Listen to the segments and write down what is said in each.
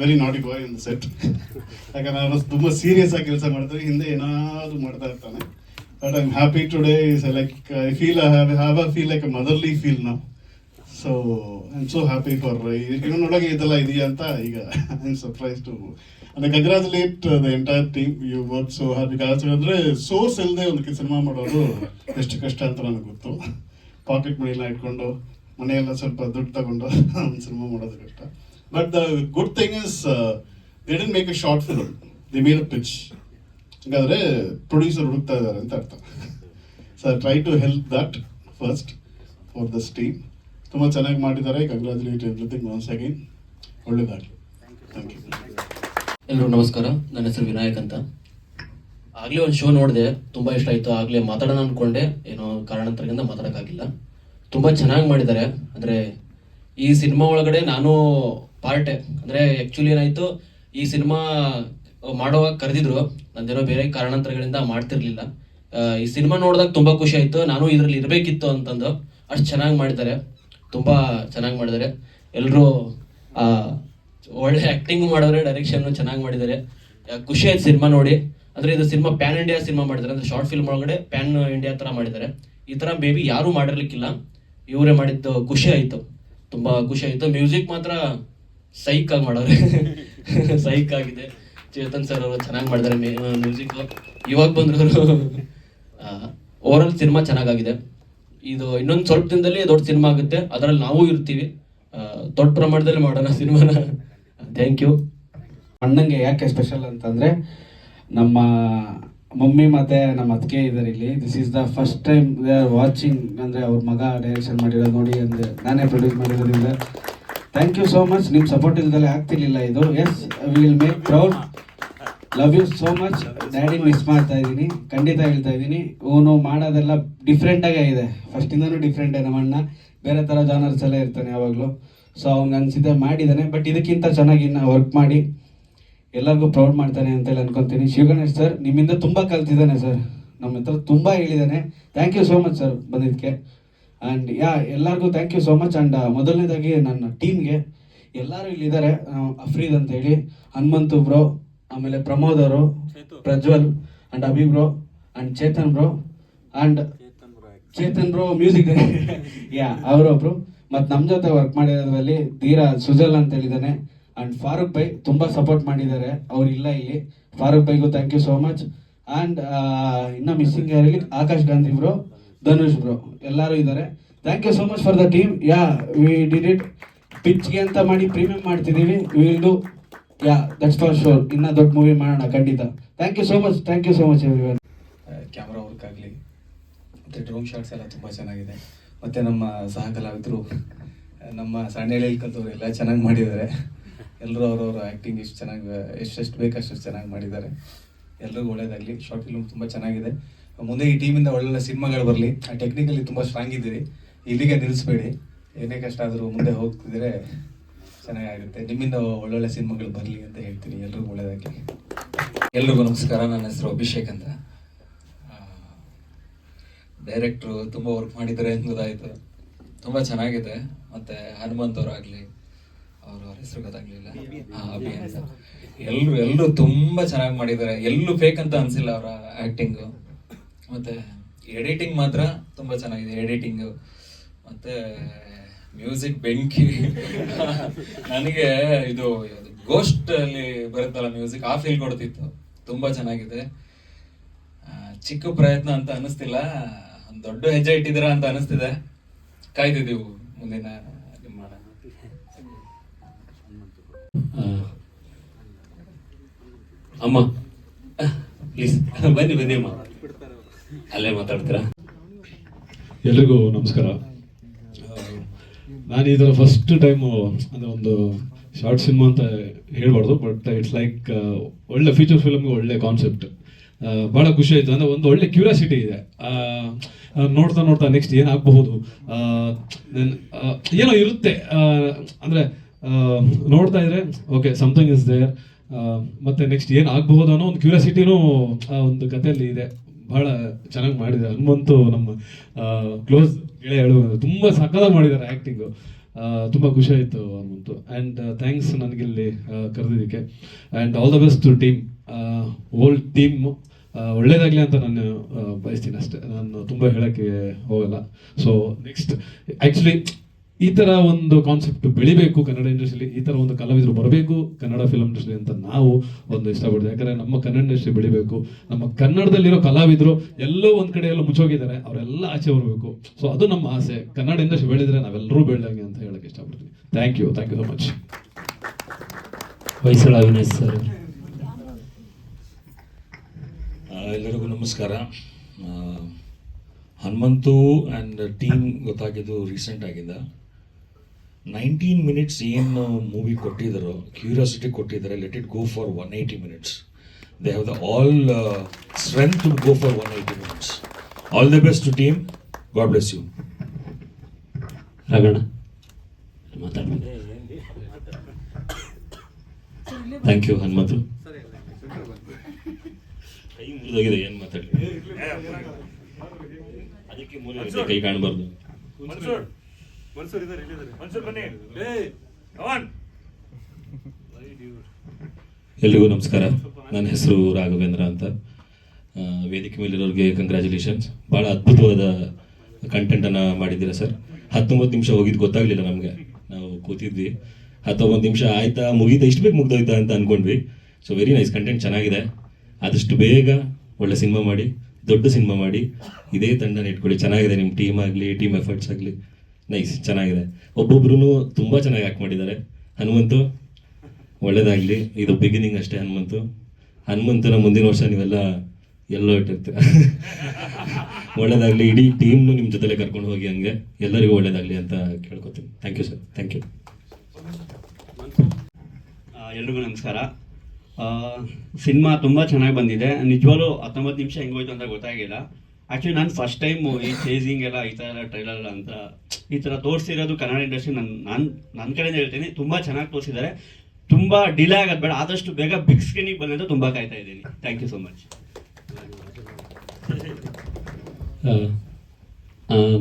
Very ನಾಟಿ ಬಾಯ್ ಇನ್ set ಯಾಕಂದ್ರೆ ನಾನು ತುಂಬ ಸೀರಿಯಸ್ ಆಗಿ ಕೆಲಸ ಮಾಡ್ತಾರೆ ಹಿಂದೆ ಏನಾದ್ರು ಮಾಡ್ತಾ ಇರ್ತಾನೆ. But I am happy today is like I feel I have have a feel like a motherly feel ನಾವು so I am so happy for ಇವನೊಳಗೆ ಇದೆಲ್ಲ ಇದೆಯಾ ಅಂತ ಈಗ ಐ ಆಮ್ ಸರ್ಪ್ರೈಸ್ ಟು ಅಂದ್ರೆ congratulate the entire team you work so hard because ಅಂದ್ರೆ source ಇಲ್ಲದೆ ಒಂದು cinema ಮಾಡೋದು ಎಷ್ಟು ಕಷ್ಟ ಅಂತ ನನಗೆ ಗೊತ್ತು. ಪಾಕೆಟ್ ಮನಿ ಎಲ್ಲ ಇಟ್ಕೊಂಡು, ಮನೆಯೆಲ್ಲ ಸ್ವಲ್ಪ ದುಡ್ಡು ತಗೊಂಡು ಒಂದು ಸಿನಿಮಾ ಮಾಡೋದು ಕಷ್ಟ. But the good is, is they didn't make a short film. They made a pitch ಹಂಗಾದ್ರೆ ಪ್ರೊಡ್ಯೂಸರ್ ಹುಡುಕ್ತಾ ಇದ್ದಾರೆ ಅಂತ ಅರ್ಥ. So try to help that first for the team ತುಂಬ ಚೆನ್ನಾಗಿ ಮಾಡಿದ್ದಾರೆ. ಕಂಗ್ರ್ಯಾಚುಲೇಟ್ ಎವ್ರಿಥಿಂಗ್ ಒನ್ಸ್ ಅಗೈನ್ ಒಳ್ಳೇದಾಗಲಿ. ಥ್ಯಾಂಕ್ ಯು ಎಲ್ಲರೂ ನಮಸ್ಕಾರ. ನನ್ನ ಹೆಸರು ವಿನಾಯಕ್ ಅಂತ. ಆಗಲೇ ಒಂದು ಶೋ ನೋಡಿದೆ. ತುಂಬ ಇಷ್ಟ ಆಯಿತು. ಆಗಲೇ ಮಾತಾಡೋಣ ಅಂದ್ಕೊಂಡೆ ಏನೋ ಕಾರಣಾಂತರದಿಂದ ಮಾತಾಡೋಕ್ಕಾಗಿಲ್ಲ. ತುಂಬ ಚೆನ್ನಾಗಿ ಮಾಡಿದ್ದಾರೆ. ಅಂದರೆ ಈ ಸಿನಿಮಾ ಒಳಗಡೆ ನಾನು ಪಾರ್ಟೆ ಅಂದ್ರೆ ಆ್ಯಕ್ಚುಲಿ ಏನಾಯ್ತು, ಈ ಸಿನಿಮಾ ಮಾಡುವಾಗ ಕರೆದಿದ್ರು. ನಂದೇನೋ ಬೇರೆ ಕಾರಣಾಂತರಗಳಿಂದ ಮಾಡ್ತಿರ್ಲಿಲ್ಲ. ಈ ಸಿನಿಮಾ ನೋಡಿದಾಗ ತುಂಬಾ ಖುಷಿ ಆಯ್ತು. ನಾನು ಇದ್ರಲ್ಲಿ ಇರಬೇಕಿತ್ತು ಅಂತಂದು. ಅಷ್ಟು ಚೆನ್ನಾಗಿ ಮಾಡಿದ್ದಾರೆ. ತುಂಬಾ ಚೆನ್ನಾಗಿ ಮಾಡಿದ್ದಾರೆ. ಎಲ್ಲರೂ ಒಳ್ಳೆ ಆಕ್ಟಿಂಗ್ ಮಾಡೋರೆ ಡೈರೆಕ್ಷನ್ ಚೆನ್ನಾಗಿ ಮಾಡಿದ್ದಾರೆ. ಖುಷಿ ಆಯ್ತು ಸಿನಿಮಾ ನೋಡಿ. ಅಂದ್ರೆ ಇದು ಸಿನಿಮಾ ಪ್ಯಾನ್ ಇಂಡಿಯಾ ಸಿನಿಮಾ ಮಾಡಿದ್ದಾರೆ. ಅಂದ್ರೆ ಶಾರ್ಟ್ ಫಿಲ್ಮ್ ಒಳಗಡೆ ಪ್ಯಾನ್ ಇಂಡಿಯಾ ತರ ಮಾಡಿದ್ದಾರೆ. ಈ ಥರ ಬೇಬಿ ಯಾರು ಮಾಡಿರ್ಲಿಕ್ಕಿಲ್ಲ. ಇವರೇ ಮಾಡಿದ್ದು ಖುಷಿ ಆಯ್ತು. ತುಂಬಾ ಖುಷಿ ಆಯ್ತು. ಮ್ಯೂಸಿಕ್ ಮಾತ್ರ ಸೈಕ್ ಆಗಿ ಮಾಡೋರೆ ಸೈಕ್ ಆಗಿದೆ. ಚೇತನ್ ಸರ್ ಅವರು ಚೆನ್ನಾಗಿ ಮಾಡಿದ್ದಾರೆ ಮ್ಯೂಸಿಕ್ ಇವಾಗ ಬಂದ್ರು ಓವರಾಲ್ ಸಿನಿಮಾ ಚೆನ್ನಾಗಾಗಿದೆ. ಇದು ಇನ್ನೊಂದು ಸ್ವಲ್ಪ ದಿನದಲ್ಲಿ ದೊಡ್ಡ ಸಿನಿಮಾ ಆಗುತ್ತೆ. ಅದರಲ್ಲಿ ನಾವು ಇರ್ತೀವಿ. ದೊಡ್ಡ ಪ್ರಮಾಣದಲ್ಲಿ ಮಾಡೋಣ ಸಿನಿಮಾನ. ಥ್ಯಾಂಕ್ ಯು ಅಣ್ಣಂಗೆ ಯಾಕೆ ಸ್ಪೆಷಲ್ ಅಂತಂದ್ರೆ ನಮ್ಮ ಮಮ್ಮಿ ಮತ್ತೆ ನಮ್ಮ ಅತ್ತಿಗೆ ಇದ್ದಾರೆ ಇಲ್ಲಿ. This is the first time they are watching ಅಂದ್ರೆ ಅವ್ರ ಮಗ ಡೈರೆಕ್ಷನ್ ಮಾಡಿರೋದು ನೋಡಿ ಅಂದ್ರೆ ನಾನೇ ಪ್ರೊಡ್ಯೂಸ್ ಮಾಡಿರೋದ್ರಿಂದ ಥ್ಯಾಂಕ್ ಯು ಸೋ ಮಚ್ ನಿಮ್ಮ ಸಪೋರ್ಟ್ ಇಲ್ದಲೆ ಆಗ್ತಿರ್ಲಿಲ್ಲ ಇದು. Yes will make proud love you so much daddy miss ಮಾಡ್ತಾ ಇದ್ದೀನಿ. ಖಂಡಿತ ಹೇಳ್ತಾ ಇದ್ದೀನಿ. ಓನು ಮಾಡೋದೆಲ್ಲ ಡಿಫ್ರೆಂಟಾಗೇ ಇದೆ. ಫಸ್ಟಿಂದನೂ ಡಿಫ್ರೆಂಟೇ ನಮ್ಮ ಅಣ್ಣ. ಬೇರೆ ಥರ ಜಾನರ್ಸ್ ಎಲ್ಲ ಇರ್ತಾನೆ ಯಾವಾಗಲೂ. ಸೊ ಅವ್ನಿಗೆ ಅನಿಸಿದೆ ಮಾಡಿದ್ದಾನೆ ಬಟ್ ಇದಕ್ಕಿಂತ ಚೆನ್ನಾಗಿ ಇನ್ನು ವರ್ಕ್ ಮಾಡಿ ಎಲ್ಲರಿಗೂ ಪ್ರೌಡ್ ಮಾಡ್ತಾನೆ ಅಂತೇಳಿ ಅನ್ಕೊತೀನಿ. ಶಿವಗಣೇಶ್ ಸರ್ ನಿಮ್ಮಿಂದ ತುಂಬ ಕಲ್ತಿದ್ದಾನೆ ಸರ್ ನಮ್ಮ ಹತ್ರ ತುಂಬ ಹೇಳಿದ್ದಾನೆ. Thank you so much sir ಬಂದಿದ್ದಕ್ಕೆ. ಆ್ಯಂಡ್ ಯಾ ಎಲ್ಲರಿಗೂ thank you so much and ಮೊದಲನೇದಾಗಿ ನನ್ನ ಟೀಮ್ಗೆ ಎಲ್ಲರೂ ಇಲ್ಲಿದ್ದಾರೆ. ಅಫ್ರೀದ್ ಅಂತ ಹೇಳಿ ಹನುಮಂತು ಬ್ರೋ ಆಮೇಲೆ ಪ್ರಮೋದ್ ಅವರು Prajwal and Abhi bro and Chetan bro and Chetan bro music yeah ಅವರೊಬ್ರು ಮತ್ತು ನಮ್ಮ ಜೊತೆ ವರ್ಕ್ ಮಾಡಿರೋದ್ರಲ್ಲಿ ಧೀರಾ ಸುಜಲ್ ಅಂತ ಹೇಳಿದ್ದಾನೆ. ಆ್ಯಂಡ್ ಫಾರೂಕ್ ಬೈ ತುಂಬ ಸಪೋರ್ಟ್ ಮಾಡಿದ್ದಾರೆ. ಅವ್ರು ಇಲ್ಲ ಇಲ್ಲಿ. Farooq ಬೈಗೂ thank you so much and ಇನ್ನು ಮಿಸ್ಸಿಂಗ್ ಯಾರಲ್ಲಿ ಆಕಾಶ್ ಗಾಂಧಿ ಬ್ರೋ ಧನುಷ್ ಬ್ರೋ ಎಲ್ಲರೂ ಇದ್ದಾರೆ. Thank you so much for the team yeah we did it ಪಿಚ್ಗೆ ಅಂತ ಮಾಡಿ ಪ್ರೀಮಿಯಂ ಮಾಡ್ತಿದ್ದೀವಿ. Will do yeah that's for sure ಇನ್ನೂ ದೊಡ್ಡ ಮೂವಿ ಮಾಡೋಣ, ಖಂಡಿತ. Thank you so much thank you so much every camera work ಆಗಲಿ, ಮತ್ತು ಡ್ರೋನ್ ಶಾಟ್ಸ್ ಎಲ್ಲ ತುಂಬ ಚೆನ್ನಾಗಿದೆ. ಮತ್ತು ನಮ್ಮ ಸಹ ಕಲಾವಿದರು ನಮ್ಮ ಸಣ್ಣಹಳ್ಳಿಯಲ್ಲಿ ಕಲ್ತವ್ರು ಎಲ್ಲ ಚೆನ್ನಾಗಿ ಮಾಡಿದ್ದಾರೆ. ಎಲ್ಲರೂ ಅವ್ರವ್ರ ಆ್ಯಕ್ಟಿಂಗ್ ಎಷ್ಟು ಚೆನ್ನಾಗಿ, ಎಷ್ಟೆಷ್ಟು ಬೇಕು ಚೆನ್ನಾಗಿ ಮಾಡಿದ್ದಾರೆ. ಎಲ್ಲರಿಗೂ ಒಳ್ಳೇದಾಗಲಿ. ಶಾರ್ಟ್ ಫಿಲ್ಮ್ ತುಂಬ ಚೆನ್ನಾಗಿದೆ. ಮುಂದೆ ಈ ಟೀಮಿಂದ ಒಳ್ಳೊಳ್ಳೆ ಸಿನಿಮಾಗಳು ಬರಲಿ. ಟೆಕ್ನಿಕಲಿ ತುಂಬ ಸ್ಟ್ರಾಂಗ್ ಇದ್ದೀರಿ. ಇಲ್ಲಿಗೆ ನಿಲ್ಲಿಸ್ಬೇಡಿ ಏನೇ ಕಷ್ಟ ಆದರೂ ಮುಂದೆ ಹೋಗ್ತಿದ್ರೆ ಚೆನ್ನಾಗಾಗುತ್ತೆ. ನಿಮ್ಮಿಂದ ಒಳ್ಳೊಳ್ಳೆ ಸಿನಿಮಾಗಳು ಬರಲಿ ಅಂತ ಹೇಳ್ತೀನಿ. ಎಲ್ರಿಗೂ ಒಳ್ಳೇದಾಗಲಿ. ಎಲ್ರಿಗೂ ನಮಸ್ಕಾರ. ನನ್ನ ಹೆಸರು ಅಭಿಷೇಕ್ ಅಂತ. ಡೈರೆಕ್ಟ್ರು ತುಂಬ ವರ್ಕ್ ಮಾಡಿದ್ದಾರೆ ಎಂಬುದಾಯಿತು ತುಂಬ ಚೆನ್ನಾಗಿದೆ. ಮತ್ತು ಹನುಮಂತ್ ಅವರಾಗಲಿ, ಅವರು ಅವ್ರ ಹೆಸರು ಗೊತ್ತಾಗ್ಲಿಲ್ಲ. ಅಭಿ ಎಲ್ಲರೂ ಎಲ್ಲರೂ ತುಂಬ ಚೆನ್ನಾಗಿ ಮಾಡಿದ್ದಾರೆ. ಎಲ್ಲೂ ಫೇಕ್ ಅಂತ ಅನಿಸಿಲ್ಲ ಅವರ ಆ್ಯಕ್ಟಿಂಗು ಮತ್ತು ಎಡಿಟಿಂಗ್ ಮಾತ್ರ ತುಂಬ ಚೆನ್ನಾಗಿದೆ ಎಡಿಟಿಂಗು ಮತ್ತು ಮ್ಯೂಸಿಕ್ ಬೆಂಕಿ. ನನಗೆ ಇದು ಗೋಸ್ಟ್ ಅಲ್ಲಿ ಬರುತ್ತಲ್ಲ ಮ್ಯೂಸಿಕ್ ಆ ಫೀಲ್ ಕೊಡ್ತಿತ್ತು. ತುಂಬಾ ಚೆನ್ನಾಗಿದೆ. ಚಿಕ್ಕ ಪ್ರಯತ್ನ ಅಂತ ಅನಿಸ್ತಿಲ್ಲ. ದೊಡ್ಡ ಹೆಜ್ಜೆ ಇಟ್ಟಿದ್ದೀರಾ ಅಂತ ಅನಿಸ್ತಿದೆ. ಕಾಯ್ತಿದ್ದೀವಿ ಮುಂದಿನ ನಿಮ್ಮ ಅಮ್ಮ ಪ್ಲೀಸ್ ಬನ್ನಿ ಬನ್ನಿ ಅಮ್ಮ. ಅಲ್ಲೇ ಮಾತಾಡ್ತೀರಾ? ಎಲ್ರಿಗೂ ನಮಸ್ಕಾರ. ನಾನು ಇದರ ಫಸ್ಟ್ ಟೈಮು ಅಂದರೆ ಒಂದು ಶಾರ್ಟ್ ಸಿನಿಮಾ ಅಂತ ಹೇಳ್ಬಾರ್ದು ಬಟ್ ಇಟ್ಸ್ ಲೈಕ್ ಒಳ್ಳೆ ಫೀಚರ್ ಫಿಲಮ್ಗೆ ಒಳ್ಳೆ ಕಾನ್ಸೆಪ್ಟ್ ಭಾಳ ಖುಷಿ ಆಯಿತು. ಅಂದರೆ ಒಂದು ಒಳ್ಳೆ ಕ್ಯೂರಿಯಾಸಿಟಿ ಇದೆ. ನೋಡ್ತಾ ನೋಡ್ತಾ ನೆಕ್ಸ್ಟ್ ಏನಾಗಬಹುದು ಏನೋ ಇರುತ್ತೆ. ಅಂದರೆ ನೋಡ್ತಾ ಇದ್ರೆ ಓಕೆ ಸಮಥಿಂಗ್ ಇಸ್ ದೇರ್ ಮತ್ತೆ ನೆಕ್ಸ್ಟ್ ಏನು ಆಗಬಹುದು ಅನ್ನೋ ಒಂದು ಕ್ಯೂರಿಯಾಸಿಟಿನೂ ಒಂದು ಕಥೆಯಲ್ಲಿ ಇದೆ. ಬಹಳ ಚೆನ್ನಾಗಿ ಮಾಡಿದ್ದಾರೆ. ಹನುಮಂತು ನಮ್ಮ ಕ್ಲೋಸ್ ಗೆಳೆಯ ಹೇಳುವ ತುಂಬ ಸಕಲ ಮಾಡಿದ್ದಾರೆ ಆ್ಯಕ್ಟಿಂಗು ತುಂಬ ಖುಷಿ ಆಯಿತು ಹನುಮಂತು. ಆ್ಯಂಡ್ ಥ್ಯಾಂಕ್ಸ್ ನನಗಿಲ್ಲಿ ಕರೆದಿದ್ದಕ್ಕೆ. And all the best to team old team ಒಳ್ಳೇದಾಗಲಿ ಅಂತ ನಾನು ಬಯಸ್ತೀನಿ ಅಷ್ಟೇ. ನಾನು ತುಂಬ ಹೇಳೋಕ್ಕೆ ಹೋಗಲ್ಲ. ಸೊ ನೆಕ್ಸ್ಟ್ ಆ್ಯಕ್ಚುಲಿ ಈ ಥರ ಒಂದು ಕಾನ್ಸೆಪ್ಟ್ ಬೆಳಿಬೇಕು ಕನ್ನಡ ಇಂಡಸ್ಟ್ರಿಲಿ ಈ ಥರ ಒಂದು ಕಲಾವಿದರು ಬರಬೇಕು ಕನ್ನಡ ಫಿಲಮ್ ಇಂಡಸ್ಟ್ರಿ ಅಂತ ನಾವು ಒಂದು ಇಷ್ಟಪಡ್ತೀವಿ. ಯಾಕಂದರೆ ನಮ್ಮ ಕನ್ನಡ ಇಂಡಸ್ಟ್ರಿ ಬೆಳಿಬೇಕು ನಮ್ಮ ಕನ್ನಡದಲ್ಲಿರೋ ಕಲಾವಿದರು ಎಲ್ಲೋ ಒಂದು ಕಡೆ ಎಲ್ಲ ಮುಚ್ಚೋಗಿದ್ದಾರೆ ಅವರೆಲ್ಲ ಆಚೆ ಬರಬೇಕು. ಸೊ ಅದು ನಮ್ಮ ಆಸೆ. ಕನ್ನಡ ಇಂಡಸ್ಟ್ರಿ ಬೆಳೆದ್ರೆ ನಾವೆಲ್ಲರೂ ಬೆಳೆದಂಗೆ ಅಂತ ಹೇಳಕ್ಕೆ ಇಷ್ಟಪಡ್ತೀನಿ. Thank you thank you so much Hoysala Avinash sir. ಆ, ಎಲ್ಲರಿಗೂ ನಮಸ್ಕಾರ. ಹನುಮಂತು ಆ್ಯಂಡ್ ಟೀಮ್ ಗೊತ್ತಾಗಿದ್ದು ರೀಸೆಂಟ್ ಆಗಿದ್ದ. ನೈನ್ಟೀನ್ ಮಿನಿಟ್ಸ್ ಏನು ಮೂವಿ ಕೊಟ್ಟಿದ್ದಾರೋ ಕ್ಯೂರಿಯಾಸಿಟಿ ಕೊಟ್ಟಿದ್ದಾರೆ let it go for one eighty minutes they have the all strength to go for one eighty minutes all the best to team God bless you ರಗಣ thank you Hanumanthu ಕೈ ಮುರಿದೋಗಿದೆ ಏನು ಮಾತಾಡಿ ಅದಕ್ಕೆ ಮೂಲ ಕೈ ಕಾಣಬಾರ್ದು ಎಲ್ರಿಗೂ ನಮಸ್ಕಾರ. ನನ್ನ ಹೆಸರು ರಾಘವೇಂದ್ರ ಅಂತ. ವೇದಿಕೆ ಮೇಲಿರೋರಿಗೆ ಕಂಗ್ರ್ಯಾಚುಲೇಷನ್ಸ್ ಭಾಳ ಅದ್ಭುತವಾದ ಕಂಟೆಂಟನ್ನು ಮಾಡಿದ್ದೀರಾ ಸರ್? ಹತ್ತೊಂಬತ್ತು ನಿಮಿಷ ಹೋಗಿದ್ದು ಗೊತ್ತಾಗಲಿಲ್ಲ ನಮಗೆ. ನಾವು ಕೂತಿದ್ವಿ. ಹತ್ತೊಂಬತ್ತು ನಿಮಿಷ ಆಯ್ತಾ ಮುಗೀತಾ ಇಷ್ಟು ಬೇಗ ಮುಗ್ದೋಯ್ತಾ ಅಂತ ಅಂದ್ಕೊಂಡ್ವಿ ಸೊ ವೆರಿ ನೈಸ್ ಕಂಟೆಂಟ್ ಚೆನ್ನಾಗಿದೆ. ಆದಷ್ಟು ಬೇಗ ಒಳ್ಳೆ ಸಿನಿಮಾ ಮಾಡಿ ದೊಡ್ಡ ಸಿನಿಮಾ ಮಾಡಿ ಇದೇ ತಂಡನ ಇಟ್ಕೊಳ್ಳಿ. ಚೆನ್ನಾಗಿದೆ ನಿಮ್ಮ ಟೀಮ್ ಆಗಲಿ ಟೀಮ್ ಎಫರ್ಟ್ಸ್ ಆಗಲಿ. ನೈಸ್ ಚೆನ್ನಾಗಿದೆ. ಒಬ್ಬೊಬ್ರು ತುಂಬ ಚೆನ್ನಾಗಿ ಆ್ಯಕ್ಟ್ ಮಾಡಿದ್ದಾರೆ. ಹನುಮಂತು, ಒಳ್ಳೇದಾಗಲಿ. ಇದು ಬಿಗಿನಿಂಗ್ ಅಷ್ಟೇ ಹನುಮಂತು. ಹನುಮಂತನ ಮುಂದಿನ ವರ್ಷ ನೀವೆಲ್ಲ ಎಲ್ಲೋ ಇಟ್ಟಿರ್ತೀರ. ಒಳ್ಳೇದಾಗಲಿ. ಇಡೀ ಟೀಮ್ನು ನಿಮ್ಮ ಜೊತೆಲೇ ಕರ್ಕೊಂಡು ಹೋಗಿ ಹಂಗೆ. ಎಲ್ಲರಿಗೂ ಒಳ್ಳೇದಾಗಲಿ ಅಂತ ಕೇಳ್ಕೊತೀನಿ. Thank you sir thank you ಎಲ್ರಿಗೂ ನಮಸ್ಕಾರ. ಸಿನಿಮಾ ತುಂಬ ಚೆನ್ನಾಗಿ ಬಂದಿದೆ. ನಿಜವಾಗ್ಲೂ ಹತ್ತೊಂಬತ್ತು ನಿಮಿಷ ಹೆಂಗೋಯ್ತು ಅಂತ ಗೊತ್ತಾಗಿಲ್ಲ. ಆ್ಯಕ್ಚುಲಿ ನಾನು ಫಸ್ಟ್ ಟೈಮು ಈ ಚೇಸಿಂಗ್ ಎಲ್ಲ ಈ ಥರ ಟ್ರೈಲರ್ ಅಂತ ಈ ಥರ ತೋರಿಸಿರೋದು ಕನ್ನಡ ಇಂಡಸ್ಟ್ರಿ ನನ್ನ ನಾನು ನನ್ನ ಕಡೆಯಿಂದ ಹೇಳ್ತೀನಿ. ತುಂಬ ಚೆನ್ನಾಗಿ ತೋರಿಸಿದ್ದಾರೆ. ತುಂಬ ಡಿಲೇ ಆಗೋದು ಬೇಡ. ಆದಷ್ಟು ಬೇಗ ಬಿಗ್ ಸ್ಕ್ರೀನಿಗೆ ಬಂದಂತ ತುಂಬ ಕಾಯ್ತಾ ಇದ್ದೀನಿ. ಥ್ಯಾಂಕ್ ಯು ಸೊ ಮಚ್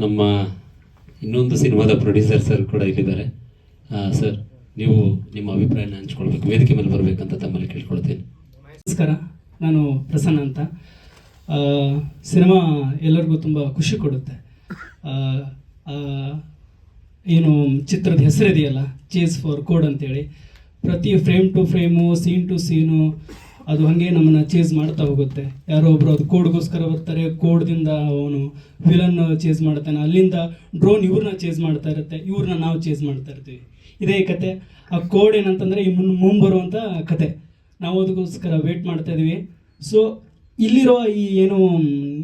ನಮ್ಮ ಇನ್ನೊಂದು ಸಿನಿಮಾದ ಪ್ರೊಡ್ಯೂಸರ್ ಸರ್ ಕೂಡ ಇಲ್ಲಿದ್ದಾರೆ. ಸರ್ ನೀವು ನಿಮ್ಮ ಅಭಿಪ್ರಾಯನ ಹಂಚ್ಕೊಳ್ಬೇಕು. ವೇದಿಕೆ ಮೇಲೆ ಬರಬೇಕಂತ ತಮ್ಮಲ್ಲಿ ಕೇಳ್ಕೊಳ್ತೀನಿ. ನಮಸ್ಕಾರ. ನಾನು ಪ್ರಸನ್ನ ಅಂತ. ಸಿನಿಮಾ ಎಲ್ಲರಿಗೂ ತುಂಬ ಖುಷಿ ಕೊಡುತ್ತೆ. ಏನು ಚಿತ್ರದ ಹೆಸರಿದೆಯಲ್ಲ ಚೇಸ್ ಫಾರ್ ಕೋಡ್ ಅಂತೇಳಿ. ಪ್ರತಿ frame to frame scene to scene ಅದು ಹಾಗೆ ನಮ್ಮನ್ನು ಚೇಸ್ ಮಾಡ್ತಾ ಹೋಗುತ್ತೆ. ಯಾರೋ ಒಬ್ರು ಅದು ಕೋಡ್ಗೋಸ್ಕರ ಬರ್ತಾರೆ ಕೋಡ್ದಿಂದ ಅವನು ವಿಲನ್ ಚೇಸ್ ಮಾಡ್ತಾನೆ. ಅಲ್ಲಿಂದ ಡ್ರೋನ್ ಇವ್ರನ್ನ ಚೇಸ್ ಮಾಡ್ತಾ ಇರುತ್ತೆ, ಇವ್ರನ್ನ ನಾವು ಚೇಸ್ ಮಾಡ್ತಾ ಇರ್ತೀವಿ. ಇದೇ ಕತೆ. ಆ ಕೋಡ್ ಏನಂತಂದರೆ ಈ ಮುನ್ ಮುಂಬರುವಂಥ ಕತೆ. ನಾವು ಅದಕ್ಕೋಸ್ಕರ ವೇಟ್ ಮಾಡ್ತಾ ಇದ್ದೀವಿ ಸೊ ಇಲ್ಲಿರೋ ಈ ಏನು,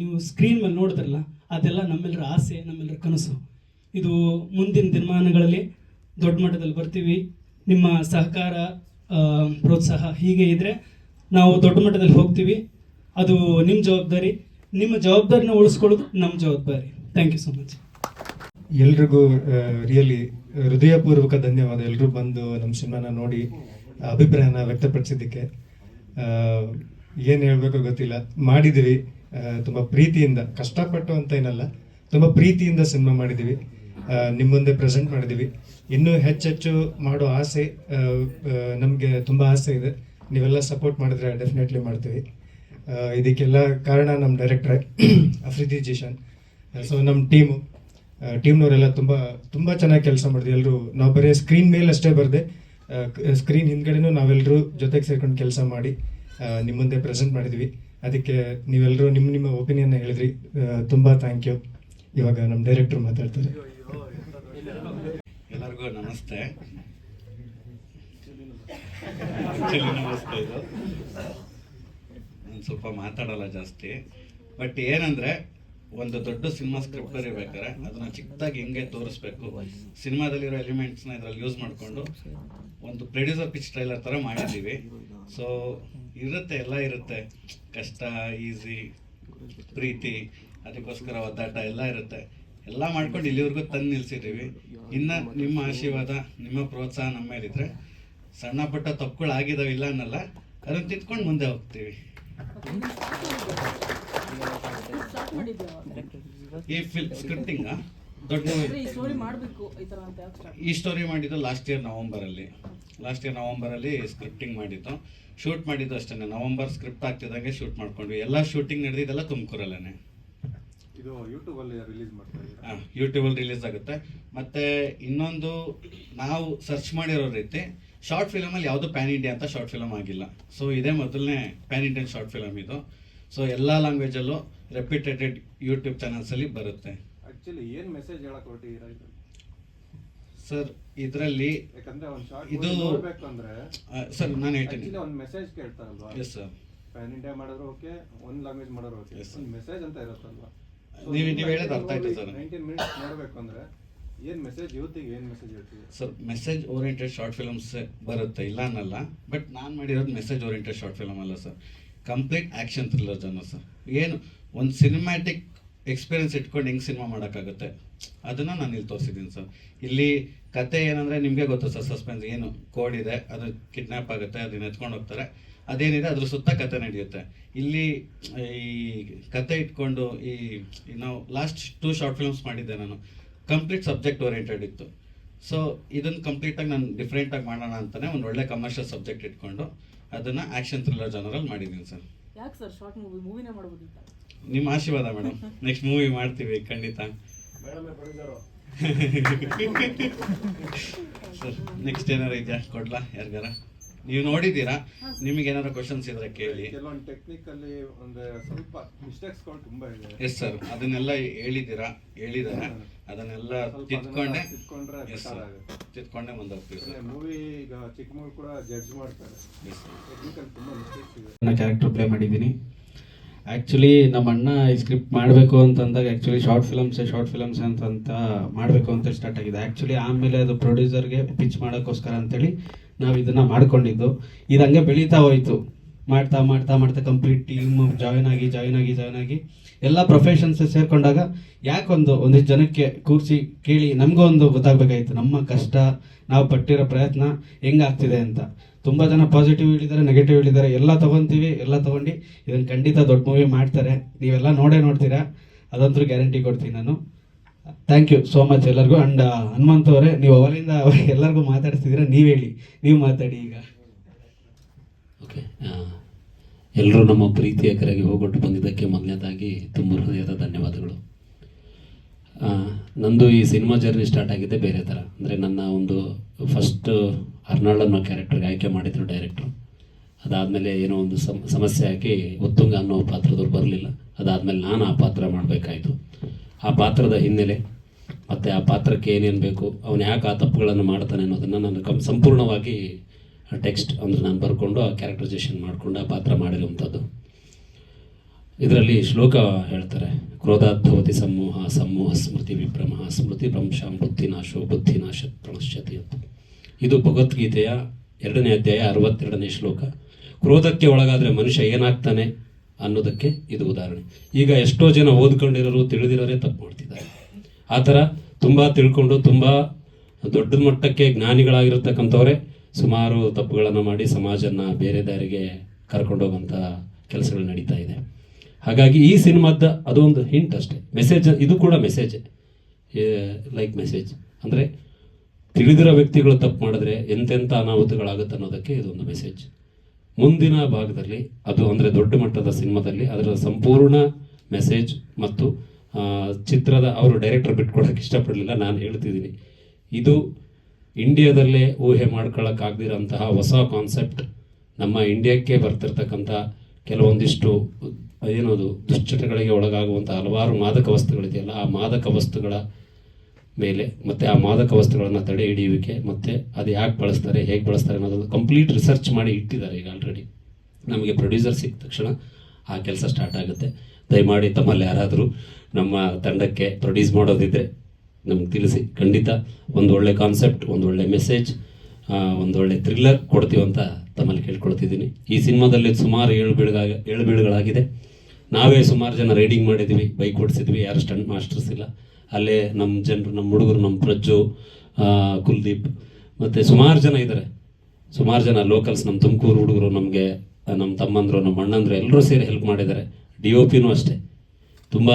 ನೀವು ಸ್ಕ್ರೀನ್ ಮೇಲೆ ನೋಡಿದ್ರಲ್ಲ, ಅದೆಲ್ಲ ನಮ್ಮೆಲ್ಲರ ಆಸೆ ನಮ್ಮೆಲ್ಲರ ಕನಸು. ಇದು ಮುಂದಿನ ದಿನಮಾನಗಳಲ್ಲಿ ದೊಡ್ಡ ಮಟ್ಟದಲ್ಲಿ ಬರ್ತೀವಿ. ನಿಮ್ಮ ಸಹಕಾರ ಪ್ರೋತ್ಸಾಹ ಹೀಗೆ ಇದ್ದರೆ ನಾವು ದೊಡ್ಡ ಮಟ್ಟದಲ್ಲಿ ಹೋಗ್ತೀವಿ. ಅದು ನಿಮ್ಮ ಜವಾಬ್ದಾರಿ. ನಿಮ್ಮ ಜವಾಬ್ದಾರಿನ ಉಳಿಸ್ಕೊಳ್ಳೋದು ನಮ್ಮ ಜವಾಬ್ದಾರಿ. ಥ್ಯಾಂಕ್ ಯು ಸೊ ಮಚ್ ಎಲ್ರಿಗೂ ರಿಯಲಿ ಹೃದಯಪೂರ್ವಕ ಧನ್ಯವಾದ. ಎಲ್ಲರೂ ಬಂದು ನಮ್ಮ ಸಿನಿಮಾನ ನೋಡಿ ಅಭಿಪ್ರಾಯನ ವ್ಯಕ್ತಪಡಿಸಿದ್ದಕ್ಕೆ. ಏನು ಹೇಳಬೇಕು ಗೊತ್ತಿಲ್ಲ. ಮಾಡಿದ್ದೀವಿ ತುಂಬ ಪ್ರೀತಿಯಿಂದ, ಕಷ್ಟಪಟ್ಟು ಅಂತ ಏನಲ್ಲ, ತುಂಬ ಪ್ರೀತಿಯಿಂದ ಸಿನಿಮಾ ಮಾಡಿದ್ದೀವಿ ನಿಮ್ಮ ಮುಂದೆ ಪ್ರೆಸೆಂಟ್ ಮಾಡಿದ್ದೀವಿ ಇನ್ನೂ ಹೆಚ್ಚೆಚ್ಚು ಮಾಡೋ ಆಸೆ ನಮಗೆ ತುಂಬ ಆಸೆ ಇದೆ. ನೀವೆಲ್ಲ ಸಪೋರ್ಟ್ ಮಾಡಿದ್ರೆ ಡೆಫಿನೆಟ್ಲಿ ಮಾಡ್ತೀವಿ. ಇದಕ್ಕೆಲ್ಲ ಕಾರಣ ನಮ್ಮ ಡೈರೆಕ್ಟ್ರೆ ಅಫ್ರಿದಿ ಜಿಶಾನ್. ಸೊ ನಮ್ಮ ಟೀಮು. ಟೀಮ್ನವರೆಲ್ಲ ತುಂಬ ತುಂಬ ಚೆನ್ನಾಗಿ ಕೆಲಸ ಮಾಡಿದ್ವಿ. ಎಲ್ಲರೂ ನಾವು ಬರೀ ಸ್ಕ್ರೀನ್ ಮೇಲೆ ಅಷ್ಟೇ ಬರದೆ ಸ್ಕ್ರೀನ್ ಹಿಂದ್ಗಡೆನೂ ನಾವೆಲ್ಲರೂ ಜೊತೆಗೆ ಸೇರ್ಕೊಂಡು ಕೆಲಸ ಮಾಡಿ ನಿಮ್ಮ ಮುಂದೆ ಪ್ರೆಸೆಂಟ್ ಮಾಡಿದ್ವಿ. ಅದಕ್ಕೆ ನೀವೆಲ್ಲರೂ ನಿಮ್ಮ ನಿಮ್ಮ ಒಪಿನಿಯನ್ ಹೇಳಿದ್ರಿ. ತುಂಬ ಥ್ಯಾಂಕ್ ಯು ಇವಾಗ ನಮ್ಮ ಡೈರೆಕ್ಟ್ರು ಮಾತಾಡ್ತಾರೆ. ಎಲ್ಲರಿಗೂ ನಮಸ್ತೆ. ಇದು. ನಾನು ಸ್ವಲ್ಪ ಮಾತಾಡಲ್ಲ ಜಾಸ್ತಿ. ಬಟ್ ಏನಂದ್ರೆ, ಒಂದು ದೊಡ್ಡ ಸಿನಿಮಾ ಸ್ಕ್ರಿಪ್ಟ್ ಬರೀಬೇಕಾದ್ರೆ ಅದನ್ನ ಚಿಕ್ಕದಾಗಿ ಹೆಂಗೆ ತೋರಿಸ್ಬೇಕು? ಸಿನಿಮಾದಲ್ಲಿರೋ ಎಲಿಮೆಂಟ್ಸ್ನ ಇದ್ರಲ್ಲಿ ಯೂಸ್ ಮಾಡಿಕೊಂಡು ಒಂದು ಪ್ರೊಡ್ಯೂಸರ್ ಪಿಚ್ ಟ್ರೈಲರ್ ಥರ ಮಾಡಿದ್ದೀವಿ. ಸೊ ಇರುತ್ತೆ ಎಲ್ಲ ಇರುತ್ತೆ. ಕಷ್ಟ ಈಸಿ ಪ್ರೀತಿ ಅದಕ್ಕೋಸ್ಕರ ಒದ್ದಾಟ ಎಲ್ಲ ಇರುತ್ತೆ. ಎಲ್ಲ ಮಾಡ್ಕೊಂಡು ಇಲ್ಲಿವರೆಗೂ ತಂದು ನಿಲ್ಸಿದ್ದೀವಿ. ಇನ್ನು ನಿಮ್ಮ ಆಶೀರ್ವಾದ ನಿಮ್ಮ ಪ್ರೋತ್ಸಾಹ ನಮ್ಮ ಮೇಲಿದ್ರೆ ಸಣ್ಣ ಪುಟ್ಟ ತಪ್ಪುಗಳು ಆಗಿದಾವೆ ಇಲ್ಲ ಅನ್ನಲ್ಲ. ಅದನ್ನು ತಿದ್ಕೊಂಡು ಮುಂದೆ ಹೋಗ್ತೀವಿ. ಈ ಫಿಲ್ ಸ್ಕ್ರಿಪ್ಟಿಂಗ ದೊಡ್ಡ ಮೂವಿ. ಈ ಸ್ಟೋರಿ ಮಾಡಬೇಕು ಈ ಥರ ಅಂತ ಯಾಕೆ ಸ್ಟಾರ್ಟ್ ಈ ಸ್ಟೋರಿ ಮಾಡಿದ್ದು ಲಾಸ್ಟ್ ಇಯರ್ ನವಂಬರಲ್ಲಿ. ಲಾಸ್ಟ್ ಇಯರ್ ನವಂಬರಲ್ಲಿ ಸ್ಕ್ರಿಪ್ಟಿಂಗ್ ಮಾಡಿದ್ದು. ಶೂಟ್ ಮಾಡಿದ್ದು ಅಷ್ಟೇ ನವಂಬರ್ ಸ್ಕ್ರಿಪ್ಟ್ ಆಗ್ತಿದ್ದಂಗೆ ಶೂಟ್ ಮಾಡ್ಕೊಂಡ್ವಿ. ಎಲ್ಲ ಶೂಟಿಂಗ್ ನಡೆದಿದ್ದೆಲ್ಲ ತುಮಕೂರಲ್ಲೇ ಇದು ಯೂಟ್ಯೂಬಲ್ಲಿ ರಿಲೀಸ್ ಮಾಡ್ತಾ ಹಾಂ ಯೂಟ್ಯೂಬಲ್ಲಿ ರಿಲೀಸ್ ಆಗುತ್ತೆ. ಮತ್ತೆ ಇನ್ನೊಂದು ನಾವು ಸರ್ಚ್ ಮಾಡಿರೋ ರೀತಿ ಶಾರ್ಟ್ ಫಿಲಮಲ್ಲಿ ಯಾವುದು ಪ್ಯಾನ್ ಇಂಡಿಯಾ ಅಂತ ಶಾರ್ಟ್ ಫಿಲಮ್ ಆಗಿಲ್ಲ. ಸೊ ಇದೇ ಮೊದಲನೇ ಪ್ಯಾನ್ ಇಂಡಿಯನ್ ಶಾರ್ಟ್ ಫಿಲಮ್ ಇದು. ಸೊ ಎಲ್ಲ ಲ್ಯಾಂಗ್ವೇಜಲ್ಲೂ ರೆಪ್ಯೂಟೆಡ್ ಯೂಟ್ಯೂಬ್ ಚಾನಲ್ಸಲ್ಲಿ ಬರುತ್ತೆ. ಆಕ್ಚುಲಿ ಏನ್ ಮೆಸೇಜ್ ಹೇಳಕ್ ಹೊರಟಿದ್ದೀರಾ ಇದು? ಸರ್ ಇದರಲ್ಲಿ ಯಾಕಂದ್ರೆ ಒಂದ್ ಶಾರ್ಟ್ ಇದು- ನೋಡ್ಬೇಕು ಅಂದ್ರೆ ಸರ್ ನಾನು ಹೇಳ್ತೀನಿ. ಆಕ್ಚುಲಿ ಒಂದ್ ಮೆಸೇಜ್ ಕೇಳ್ತಾರಲ್ವಾ? ಎಸ್ ಸರ್ ಪ್ಯಾನ್ ಇಂಡಿಯಾ ಮಾಡಿದ್ರು ಓಕೆ ಒಂದ್ ಲ್ಯಾಂಗ್ವೇಜ್ ಮಾಡಿದ್ರು ಓಕೆ Yes, sir. ಒಂದ್ ಮೆಸೇಜ್ ಅಂತ ಇರುತ್ತಲ್ವಾ? ನೀವು- ನೀವು ಹೇಳೋದು ಅರ್ಥ ಆಯ್ತು ಸರ್. ನೈನ್ಟೀನ್ ಮಿನಿಟ್ಸ್ ನೋಡ್ಬೇಕು ಅಂದ್ರೆ ಏನ್ ಮೆಸೇಜ್ ಯೂತಿಗೆ ಏನ್ ಮೆಸೇಜ್ ಹೇಳ್ತೀವಿ sir message oriented short films ಬರುತ್ತೆ ಇಲ್ಲ ಅನ್ನಲ್ಲ. ಬಟ್ ನಾನು ಮಾಡಿರೋದು ಮೆಸೇಜ್ ಓರಿಯೆಂಟೆಡ್ ಶಾರ್ಟ್ ಫಿಲಮ್ ಅಲ್ಲ ಸರ್ ಕಂಪ್ಲೀಟ್ ಆ್ಯಕ್ಷನ್ ಥ್ರಿಲ್ಲರ್ ಜನ ಸರ್ ಏನು ಒಂದು ಸಿನಿಮ್ಯಾಟಿಕ್ ಎಕ್ಸ್ಪೀರಿಯನ್ಸ್ ಇಟ್ಕೊಂಡು ಹೆಂಗೆ ಸಿನಿಮಾ ಮಾಡೋಕ್ಕಾಗುತ್ತೆ? ಅದನ್ನು ನಾನು ಇಲ್ಲಿ ತೋರಿಸಿದ್ದೀನಿ ಸರ್. ಇಲ್ಲಿ ಕತೆ ಏನಂದರೆ ನಿಮಗೆ ಗೊತ್ತು ಸರ್ ಸಸ್ಪೆನ್ಸ್ ಏನು ಇದೆ, ಅದು ಕಿಡ್ನ್ಯಾಪ್ ಆಗುತ್ತೆ, ಅದನ್ನ ಎತ್ಕೊಂಡು ಹೋಗ್ತಾರೆ. ಅದೇನಿದೆ, ಅದ್ರ ಸುತ್ತ ಕತೆ ನಡೆಯುತ್ತೆ. ಇಲ್ಲಿ ಈ ಕತೆ ಇಟ್ಕೊಂಡು ಈ ಈ ನಾವು ಲಾಸ್ಟ್ ಟೂ ಶಾರ್ಟ್ ಫಿಲ್ಮ್ಸ್ ಮಾಡಿದ್ದೆ ನಾನು. ಕಂಪ್ಲೀಟ್ ಸಬ್ಜೆಕ್ಟ್ ಓರಿಯೆಂಟೆಡ್ ಇತ್ತು. ಸೊ ಇದನ್ನು ಕಂಪ್ಲೀಟಾಗಿ ನಾನು ಡಿಫ್ರೆಂಟಾಗಿ ಮಾಡೋಣ ಅಂತಲೇ ಒಂದು ಒಳ್ಳೆ ಕಮರ್ಷಿಯಲ್ ಸಬ್ಜೆಕ್ಟ್ ಇಟ್ಕೊಂಡು ಅದನ್ನು ಆ್ಯಕ್ಷನ್ ಥ್ರಿಲ್ಲರ್ ಜನರಲ್ಲಿ ಮಾಡಿದ್ದೀನಿ ಸರ್. ಯಾಕೆ ಸರ್? ಶಾರ್ಟ್ ಮೂವಿ ಮೂವಿನೇ ಮಾಡ್ಬೋದಿತ್ತ? ನಿಮ್ಮ ಆಶೀರ್ವಾದ ಮೇಡಮ್ ನೆಕ್ಸ್ಟ್ ಮೂವಿ ಮಾಡ್ತೀವಿ ಖಂಡಿತ. ಸರ್ ನೆಕ್ಸ್ಟ್ ಏನಾರು ಇದೆಯಾ? ಕೊಡ್ಲಾ? ಯಾರಿಗಾರ? ನೀವು ನೋಡಿದ್ದೀರಾ? ನಿಮಗೆ ಏನಾದ್ರು ಕ್ವಶನ್ಸ್ ಇದ್ರೆ ಕೇಳಿ. ಕೆಲವೊಂದು ಟೆಕ್ನಿಕಲ್ಲಿ ಒಂದು ಸ್ವಲ್ಪ ಮಿಸ್ಟೇಕ್ಸ್ಗಳು ತುಂಬಾ ಇದೆ. ಎಸ್ ಸರ್ ಅದನ್ನೆಲ್ಲ ಹೇಳಿದ್ದೀರಾ? ಹೇಳಿದಾರೆ. ಅದನ್ನೆಲ್ಲ ತಿದ್ಕೊಂಡೆ. ತಿದ್ಕೊಂಡೆ ಮುಂದೋಗ್ತೀವಿ ಸರ್ ಮೂವಿ ಈಗ ಚಿಕ್ಕ ಮೂವಿ ಕೂಡ ಜಡ್ಜ್ ಮಾಡ್ತಾರೆ. ಟೆಕ್ನಿಕಲ್ ತುಂಬಾ ಮಿಸ್ಟೇಕ್ಸ್ ಇದೆ. ನಾನು ಕ್ಯಾರೆಕ್ಟರ್ ಪ್ಲೇ ಮಾಡಿದ್ದೀನಿ. ಆ್ಯಕ್ಚುಲಿ ನಮ್ಮ ಅಣ್ಣ ಈ ಸ್ಕ್ರಿಪ್ಟ್ ಮಾಡಬೇಕು ಅಂತಂದಾಗ actually short films short films ಅಂತ ಅಂತ ಮಾಡಬೇಕು ಅಂತ ಸ್ಟಾರ್ಟ್ ಆಗಿದೆ. ಆ್ಯಕ್ಚುಲಿ ಆಮೇಲೆ ಅದು ಪ್ರೊಡ್ಯೂಸರ್ಗೆ ಪಿಚ್ ಮಾಡೋಕ್ಕೋಸ್ಕರ ಅಂತೇಳಿ ನಾವು ಇದನ್ನು ಮಾಡ್ಕೊಂಡಿದ್ದು. ಇದು ಹಂಗೆ ಬೆಳೀತಾ ಹೋಯಿತು. ಮಾಡ್ತಾ ಮಾಡ್ತಾ ಮಾಡ್ತಾ ಕಂಪ್ಲೀಟ್ ಟೀಮ್ ಜಾಯ್ನ್ ಆಗಿ ಜಾಯ್ನ್ ಆಗಿ ಜಾಯ್ನ್ ಆಗಿ ಎಲ್ಲ ಪ್ರೊಫೆಷನ್ಸ್ ಸೇರಿಕೊಂಡಾಗ ಯಾಕೊಂದು ಒಂದಿಷ್ಟು ಜನಕ್ಕೆ ಕೂರಿಸಿ ಕೇಳಿ ನಮಗೂ ಒಂದು ಗೊತ್ತಾಗಬೇಕಾಗಿತ್ತು ನಮ್ಮ ಕಷ್ಟ, ನಾವು ಪಟ್ಟಿರೋ ಪ್ರಯತ್ನ ಹೆಂಗಾಗ್ತಿದೆ ಅಂತ. ತುಂಬ ಜನ ಪಾಸಿಟಿವ್ ಹೇಳಿದ್ದಾರೆ ನೆಗೆಟಿವ್ ಹೇಳಿದ್ದಾರೆ ಎಲ್ಲ ತೊಗೊತೀವಿ ಎಲ್ಲ ತೊಗೊಂಡು ಇದನ್ನು ಖಂಡಿತ ದೊಡ್ಡ ಮೂವಿ ಮಾಡ್ತಾರೆ. ನೀವೆಲ್ಲ ನೋಡೇ ನೋಡ್ತೀರಾ ಅದಂತೂ ಗ್ಯಾರಂಟಿ ಕೊಡ್ತೀನಿ ನಾನು. ಥ್ಯಾಂಕ್ ಯು ಸೋ ಮಚ್ ಎಲ್ಲರಿಗೂ. ಆ್ಯಂಡ್ ಹನುಮಂತ ಅವರೇ ನೀವು ಅವರಿಂದ ಎಲ್ಲರಿಗೂ ಮಾತಾಡ್ತಿದ್ದೀರಾ ನೀವು ಹೇಳಿ ನೀವು ಮಾತಾಡಿ ಈಗ. ಓಕೆ ಎಲ್ಲರೂ ನಮ್ಮ ಪ್ರೀತಿಯ ಕರೆಗೆ ಹೋಗೊಟ್ಟು ಬಂದಿದ್ದಕ್ಕೆ ಮೊದಲನೇದಾಗಿ ತುಂಬ ಹೃದಯದ ಧನ್ಯವಾದಗಳು. ಆ, ನಂದು ಈ ಸಿನಿಮಾ ಜರ್ನಿ ಸ್ಟಾರ್ಟ್ ಆಗಿದ್ದೆ ಬೇರೆ ಥರ. ಅಂದರೆ ನನ್ನ ಒಂದು ಫಸ್ಟ್ ಅರ್ನಾಳ್ ಅನ್ನೋ ಕ್ಯಾರೆಕ್ಟರ್ಗೆ ಆಯ್ಕೆ ಮಾಡಿದ್ರು ಡೈರೆಕ್ಟ್ರು ಅದಾದಮೇಲೆ ಏನೋ ಒಂದು ಸಮ, ಸಮಸ್ಯೆ ಹಾಕಿ ಉತ್ತುಂಗ ಅನ್ನೋ ಪಾತ್ರದವ್ರು ಬರಲಿಲ್ಲ. ಅದಾದಮೇಲೆ ನಾನು ಆ ಪಾತ್ರ ಮಾಡಬೇಕಾಯಿತು. ಆ ಪಾತ್ರದ ಹಿನ್ನೆಲೆ ಮತ್ತು ಆ ಪಾತ್ರಕ್ಕೆ ಏನೇನು ಬೇಕು, ಅವನು ಯಾಕೆ ಆ ತಪ್ಪುಗಳನ್ನು ಮಾಡ್ತಾನೆ ಅನ್ನೋದನ್ನು ನಾನು ಕಮ್ ಸಂಪೂರ್ಣವಾಗಿ ಟೆಕ್ಸ್ಟ್ ಅಂದರೆ ನಾನು ಬರ್ಕೊಂಡು ಆ ಕ್ಯಾರೆಕ್ಟರೈಸೇಷನ್ ಮಾಡಿಕೊಂಡು ಆ ಪಾತ್ರ ಮಾಡಿರುವಂಥದ್ದು ಇದರಲ್ಲಿ ಶ್ಲೋಕ ಹೇಳ್ತಾರೆ ಕ್ರೋಧಾದ್ಭವತಿ ಸಮೂಹ ಸಮೂಹ ಸ್ಮೃತಿ ವಿಭ್ರಮ, ಸ್ಮೃತಿ ಭ್ರಂಶ ಬುದ್ಧಿನಾಶೋ ಬುದ್ಧಿನಾಶ ಪ್ರಣಶ್ಯತಿ ಅಂತ ಇದು ಭಗವದ್ಗೀತೆಯ ಎರಡನೇ ಅಧ್ಯಾಯ ಅರವತ್ತೆರಡನೇ ಶ್ಲೋಕ. ಕ್ರೋಧಕ್ಕೆ ಒಳಗಾದರೆ ಮನುಷ್ಯ ಏನಾಗ್ತಾನೆ ಅನ್ನೋದಕ್ಕೆ ಇದು ಉದಾಹರಣೆ. ಈಗ ಎಷ್ಟೋ ಜನ ಓದ್ಕೊಂಡಿರೋರು ತಿಳಿದಿರೋರೇ ತಪ್ಪು ಮಾಡ್ತಿದ್ದಾರೆ. ಆ ಥರ ತುಂಬ ತಿಳ್ಕೊಂಡು ತುಂಬ ದೊಡ್ಡ ಮಟ್ಟಕ್ಕೆ ಜ್ಞಾನಿಗಳಾಗಿರ್ತಕ್ಕಂಥವರೇ ಸುಮಾರು ತಪ್ಪುಗಳನ್ನು ಮಾಡಿ ಸಮಾಜನ ಬೇರೆ ದಾರಿಗೆ ಕರ್ಕೊಂಡೋಗುವಂಥ ಕೆಲಸಗಳು ನಡೀತಾ ಇದೆ. ಹಾಗಾಗಿ ಈ ಸಿನಿಮಾದ ಅದೊಂದು ಹಿಂಟ್ ಅಷ್ಟೇ. ಮೆಸೇಜ್ ಇದು ಕೂಡ ಮೆಸೇಜ್ ಲೈಕ್ ಮೆಸೇಜ್ ಅಂದರೆ ತಿಳಿದಿರೋ ವ್ಯಕ್ತಿಗಳು ತಪ್ಪು ಮಾಡಿದ್ರೆ ಎಂತೆಂಥ ಅನಾಹುತಗಳಾಗುತ್ತೆ ಅನ್ನೋದಕ್ಕೆ ಇದೊಂದು ಮೆಸೇಜ್ ಮುಂದಿನ ಭಾಗದಲ್ಲಿ, ಅದು ಅಂದರೆ ದೊಡ್ಡ ಮಟ್ಟದ ಸಿನಿಮಾದಲ್ಲಿ, ಅದರ ಸಂಪೂರ್ಣ ಮೆಸೇಜ್ ಮತ್ತು ಚಿತ್ರದ ಅವರು ಡೈರೆಕ್ಟರ್ ಬಿಟ್ಕೊಡೋಕೆ ಇಷ್ಟಪಡಲಿಲ್ಲ, ನಾನು ಹೇಳ್ತಿದ್ದೀನಿ. ಇದು ಇಂಡಿಯಾದಲ್ಲೇ ಊಹೆ ಮಾಡ್ಕೊಳ್ಳೋಕ್ಕಾಗದಿರೋಂತಹ ಹೊಸ ಕಾನ್ಸೆಪ್ಟ್ ನಮ್ಮ ಇಂಡಿಯಾಕ್ಕೆ ಬರ್ತಿರ್ತಕ್ಕಂಥ ಕೆಲವೊಂದಿಷ್ಟು, ಏನದು, ದುಶ್ಚಟಗಳಿಗೆ ಒಳಗಾಗುವಂಥ ಹಲವಾರು ಮಾದಕ ವಸ್ತುಗಳಿದೆಯಲ್ಲ, ಆ ಮಾದಕ ವಸ್ತುಗಳ ಮೇಲೆ ಮತ್ತು ಆ ಮಾದಕ ವಸ್ತುಗಳನ್ನು ತಡೆ ಹಿಡಿಯುವಿಕೆ, ಮತ್ತು ಅದು ಯಾಕೆ ಬಳಸ್ತಾರೆ, ಹೇಗೆ ಬಳಸ್ತಾರೆ ಅನ್ನೋದು ಕಂಪ್ಲೀಟ್ ರಿಸರ್ಚ್ ಮಾಡಿ ಇಟ್ಟಿದ್ದಾರೆ ಈಗ ಆಲ್ರೆಡಿ ನಮಗೆ ಪ್ರೊಡ್ಯೂಸರ್ ಸಿಕ್ಕ ತಕ್ಷಣ ಆ ಕೆಲಸ ಸ್ಟಾರ್ಟ್ ಆಗುತ್ತೆ. ದಯಮಾಡಿ ತಮ್ಮಲ್ಲಿ ಯಾರಾದರೂ ನಮ್ಮ ತಂಡಕ್ಕೆ ಪ್ರೊಡ್ಯೂಸ್ ಮಾಡೋದಿದ್ದರೆ ನಮ್ಗೆ ತಿಳಿಸಿ. ಖಂಡಿತ ಒಂದು ಒಳ್ಳೆ ಕಾನ್ಸೆಪ್ಟ್ ಒಂದು ಒಳ್ಳೆ ಮೆಸೇಜ್ ಒಂದು ಒಳ್ಳೆ ಥ್ರಿಲ್ಲರ್ ಕೊಡ್ತೀವಿ ಅಂತ ತಮ್ಮಲ್ಲಿ ಕೇಳ್ಕೊಳ್ತಿದ್ದೀನಿ. ಈ ಸಿನಿಮಾದಲ್ಲಿ ಸುಮಾರು ಏಳು ಬೀಳುಗಾಗ, ಏಳು ಬೀಳುಗಳಾಗಿದೆ. ನಾವೇ ಸುಮಾರು ಜನ ರೈಡಿಂಗ್ ಮಾಡಿದ್ವಿ ಬೈಕ್ ಓಡಿಸಿದ್ವಿ, ಯಾರು ಸ್ಟಂಟ್ ಮಾಸ್ಟರ್ಸ್ ಇಲ್ಲ. ಅಲ್ಲೇ ನಮ್ಮ ಜನರು ನಮ್ಮ ಹುಡುಗರು ನಮ್ಮ ಪ್ರಜ್ಜು ಕುಲ್ದೀಪ್ ಮತ್ತು ಸುಮಾರು ಜನ ಇದ್ದಾರೆ ಸುಮಾರು ಜನ ಲೋಕಲ್ಸ್ ನಮ್ಮ ತುಮಕೂರು ಹುಡುಗರು, ನಮಗೆ ನಮ್ಮ ತಮ್ಮಂದರು ನಮ್ಮ ಅಣ್ಣಂದರು ಎಲ್ಲರೂ ಸೇರಿ ಹೆಲ್ಪ್ ಮಾಡಿದ್ದಾರೆ. ಡಿ ಒ ಪಿನೂ ಅಷ್ಟೇ. ತುಂಬ